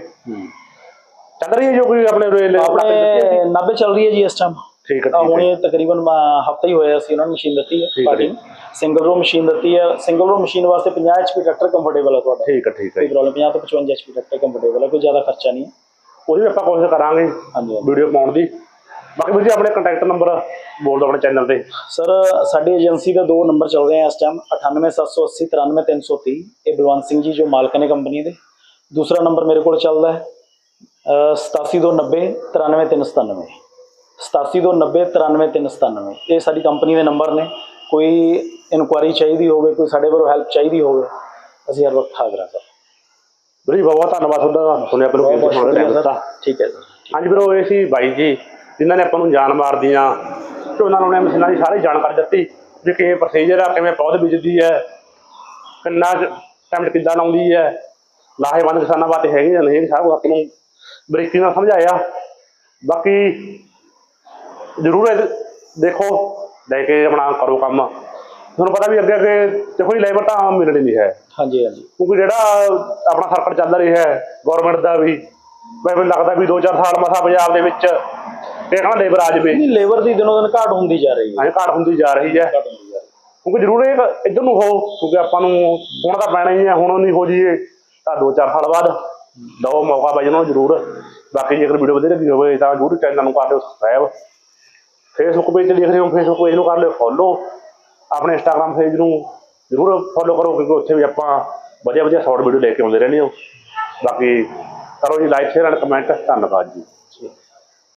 ਚੱਲ ਰਹੀ ਹੈ ਜੋ ਕੋਈ ਆਪਣੇ ਉਰੇ ਆਪਣੇ 90 ਚੱਲ ਰਹੀ ਹੈ ਜੀ ਇਸ ਟਾਈਮ ਠੀਕ ਹੈ ਤਾਂ ਹੁਣ ਇਹ ਤਕਰੀਬਨ ਹਫਤਾ ਹੀ ਹੋਇਆ ਸੀ ਉਹਨਾਂ ਨੇ ਮਸ਼ੀਨ ਦਿੱਤੀ ਹੈ ਪਾਰਟੀ ਸਿੰਗਲ ਰੋ ਮਸ਼ੀਨ ਦਿੱਤੀ ਹੈ। ਸਿੰਗਲ ਰੋ ਮਸ਼ੀਨ ਵਾਸਤੇ 50 ਐਚਪੀ ਟਰੈਕਟਰ ਕੰਫਰਟੇਬਲ ਹੈ ਤੁਹਾਡਾ। ਠੀਕ ਹੈ ਠੀਕ ਹੈ। ਕੋਈ ਜੀ। ਪ੍ਰੋਬਲਮ 50 ਤੋਂ 55 ਐਚਪੀ ਟਰੈਕਟਰ ਕੰਫਰਟੇਬਲ ਹੈ ਕੋਈ ਜ਼ਿਆਦਾ ਖਰਚਾ ਨਹੀਂ ਹੈ। ਉਹਦੀ ਵੀ ਆਪਾਂ ਕੋਸ਼ਿਸ਼ ਕਰਾਂਗੇ ਹਾਂਜੀ। ਵੀਡੀਓ ਪਾਉਣ ਦੀ। ਬਾਕੀ ਵੀਰ ਜੀ ਆਪਣੇ ਕੰਟੈਕਟ ਨੰਬਰ ਬੋਲ ਦਿਓ ਆਪਣੇ ਚੈਨਲ ਤੇ। ਸਰ ਸਾਡੀ ਏਜੰਸੀ ਦੇ ਦੋ ਨੰਬਰ ਚੱਲ ਰਹੇ ਆ ਇਸ ਟਾਈਮ 98780 93330 ਇਹ ਬਲਵੰਤ ਸਿੰਘ ਜੀ ਜੋ ਮਾਲਕ ਨੇ ਕੰਪਨੀ ਦੇ। ਦੂਸਰਾ ਨੰਬਰ ਮੇਰੇ ਕੋਲ ਚੱਲਦਾ ਹੈ ਅਹ 8790 93397 8790 93397 ਇਹ ਸਾਡੀ ਕੰਪਨੀ ਦੇ ਨੰਬਰ ਨੇ। ਕੋਈ ਇਨਕੁਆਰੀ ਚਾਹੀਦੀ ਹੋਵੇ ਕੋਈ ਸਾਡੇ ਵੱਲੋਂ ਹੈਲਪ ਚਾਹੀਦੀ ਹੋਵੇ ਅਸੀਂ ਹਰ ਵਕਤ ਹਾਜ਼ਰ ਹਾਂ ਸਰ। ਜੀ ਬਹੁਤ ਬਹੁਤ ਧੰਨਵਾਦ ਤੁਹਾਡਾ। ਸੁਣਿਆ ਪਰ ਬਹੁਤ ਬਹੁਤ ਟਾਈਮ ਦਿੱਤਾ। ਠੀਕ ਹੈ ਸਰ। ਹਾਂਜੀ ਵੀਰੋ ਇਹ ਸੀ ਬਾਈ ਜੀ ਜਿਨ੍ਹਾਂ ਨੇ ਆਪਾਂ ਨੂੰ ਜਾਨ ਮਾਰਦੀਆਂ। ਝੋਨਾ ਲਾਉਣੇ ਮਸ਼ੀਨਾਂ ਦੀ ਸਾਰੀ ਜਾਣਕਾਰੀ ਦਿੱਤੀ ਵੀ ਕਿਵੇਂ ਪ੍ਰੋਸੀਜਰ ਆ ਕਿਵੇਂ ਪੌਦ ਬੀਜਦੀ ਹੈ ਕਿੰਨਾ ਟਾਈਮ ਕਿੱਦਾਂ ਲਾਉਂਦੀ ਹੈ। ਲਾਹੇਵੰਦ ਕਿਸਾਨਾਂ ਵਾਸਤੇ ਹੈਗੀ ਜਾਂ ਨਹੀਂ ਸਭ ਆਪਾਂ ਨੂੰ ਬਰੀਕੀ ਨਾਲ ਸਮਝਾਇਆ। ਬਾਕੀ ਜ਼ਰੂਰ ਇਹ ਦੇਖੋ ਲੈ ਕੇ ਆਪਣਾ ਕਰੋ ਕੰਮ। ਤੁਹਾਨੂੰ ਪਤਾ ਵੀ ਅੱਗੇ ਅੱਗੇ ਦੇਖੋ ਜੀ ਲੇਬਰ ਤਾਂ ਮਿਲਣੀ ਨਹੀਂ ਹੈ। ਹਾਂਜੀ ਹਾਂਜੀ। ਕਿਉਂਕਿ ਜਿਹੜਾ ਆਪਣਾ ਸਰਕਲ ਚੱਲ ਰਿਹਾ ਹੈ ਗਵਰਨਮੈਂਟ ਦਾ ਵੀ ਮੈਨੂੰ ਲੱਗਦਾ ਵੀ 2-4 ਸਾਲ ਮਸਾ ਪੰਜਾਬ ਦੇ ਵਿੱਚ ਕਹਿੰਦਾ ਲੇਬਰ ਆ ਜਾਵੇ। ਨਹੀਂ ਲੇਬਰ ਦੀ ਦਿਨੋਂ ਦਿਨ ਘਾਟ ਹੁੰਦੀ ਜਾ ਰਹੀ ਹੈ। ਐਂ ਘਾਟ ਹੁੰਦੀ ਜਾ ਰਹੀ ਹੈ। ਘਾਟ ਹੁੰਦੀ ਜਾ ਰਹੀ ਹੈ। ਕਿਉਂਕਿ ਜ਼ਰੂਰ ਇਹ ਇੱਧਰ ਨੂੰ ਹੋ ਕਿਉਂਕਿ ਆਪਾਂ ਨੂੰ ਹੁਣ ਤਾਂ ਪੈਣਾ ਹੀ ਹੈ ਹੁਣ ਨਹੀਂ ਹੋ ਜੀਏ ਤਾਂ 2-4 ਸਾਲ ਬਾਅਦ ਦੋ ਮੌਕਾ ਬਾਈ ਨੂੰ ਜ਼ਰੂਰ। ਬਾਕੀ ਜੇਕਰ ਵੀਡੀਓ ਵਧੀਆ ਲੱਗੀ ਹੋਵੇ ਤਾਂ ਜ਼ਰੂਰ ਚੈਨਲ ਨੂੰ ਕਰ ਦਿਓ ਸਬਸਕ੍ਰਾਈਬ ਫੇਸਬੁੱਕ ਪੇਜ ਤੇ ਦੇਖ ਰਹੇ ਹੋ ਫੇਸਬੁੱਕ ਪੇਜ ਨੂੰ ਕਰ ਲਿਓ ਫੋਲੋ ਆਪਣੇ ਇੰਸਟਾਗ੍ਰam ਪੇਜ ਨੂੰ ਜ਼ਰੂਰ ਫੋਲੋ ਕਰੋ, ਕਿਉਂਕਿ ਉੱਥੇ ਵੀ ਆਪਾਂ ਵਧੀਆ ਵਧੀਆ ਸ਼ਾਰਟ ਵੀਡੀਓ ਲੈ ਕੇ ਆਉਂਦੇ ਰਹਿੰਦੇ ਹਾਂ। ਬਾਕੀ ਕਰੋ ਜੀ ਲਾਈਕ ਸ਼ੇਅਰ ਐਂਡ ਕਮੈਂਟ ਧੰਨਵਾਦ ਜੀ।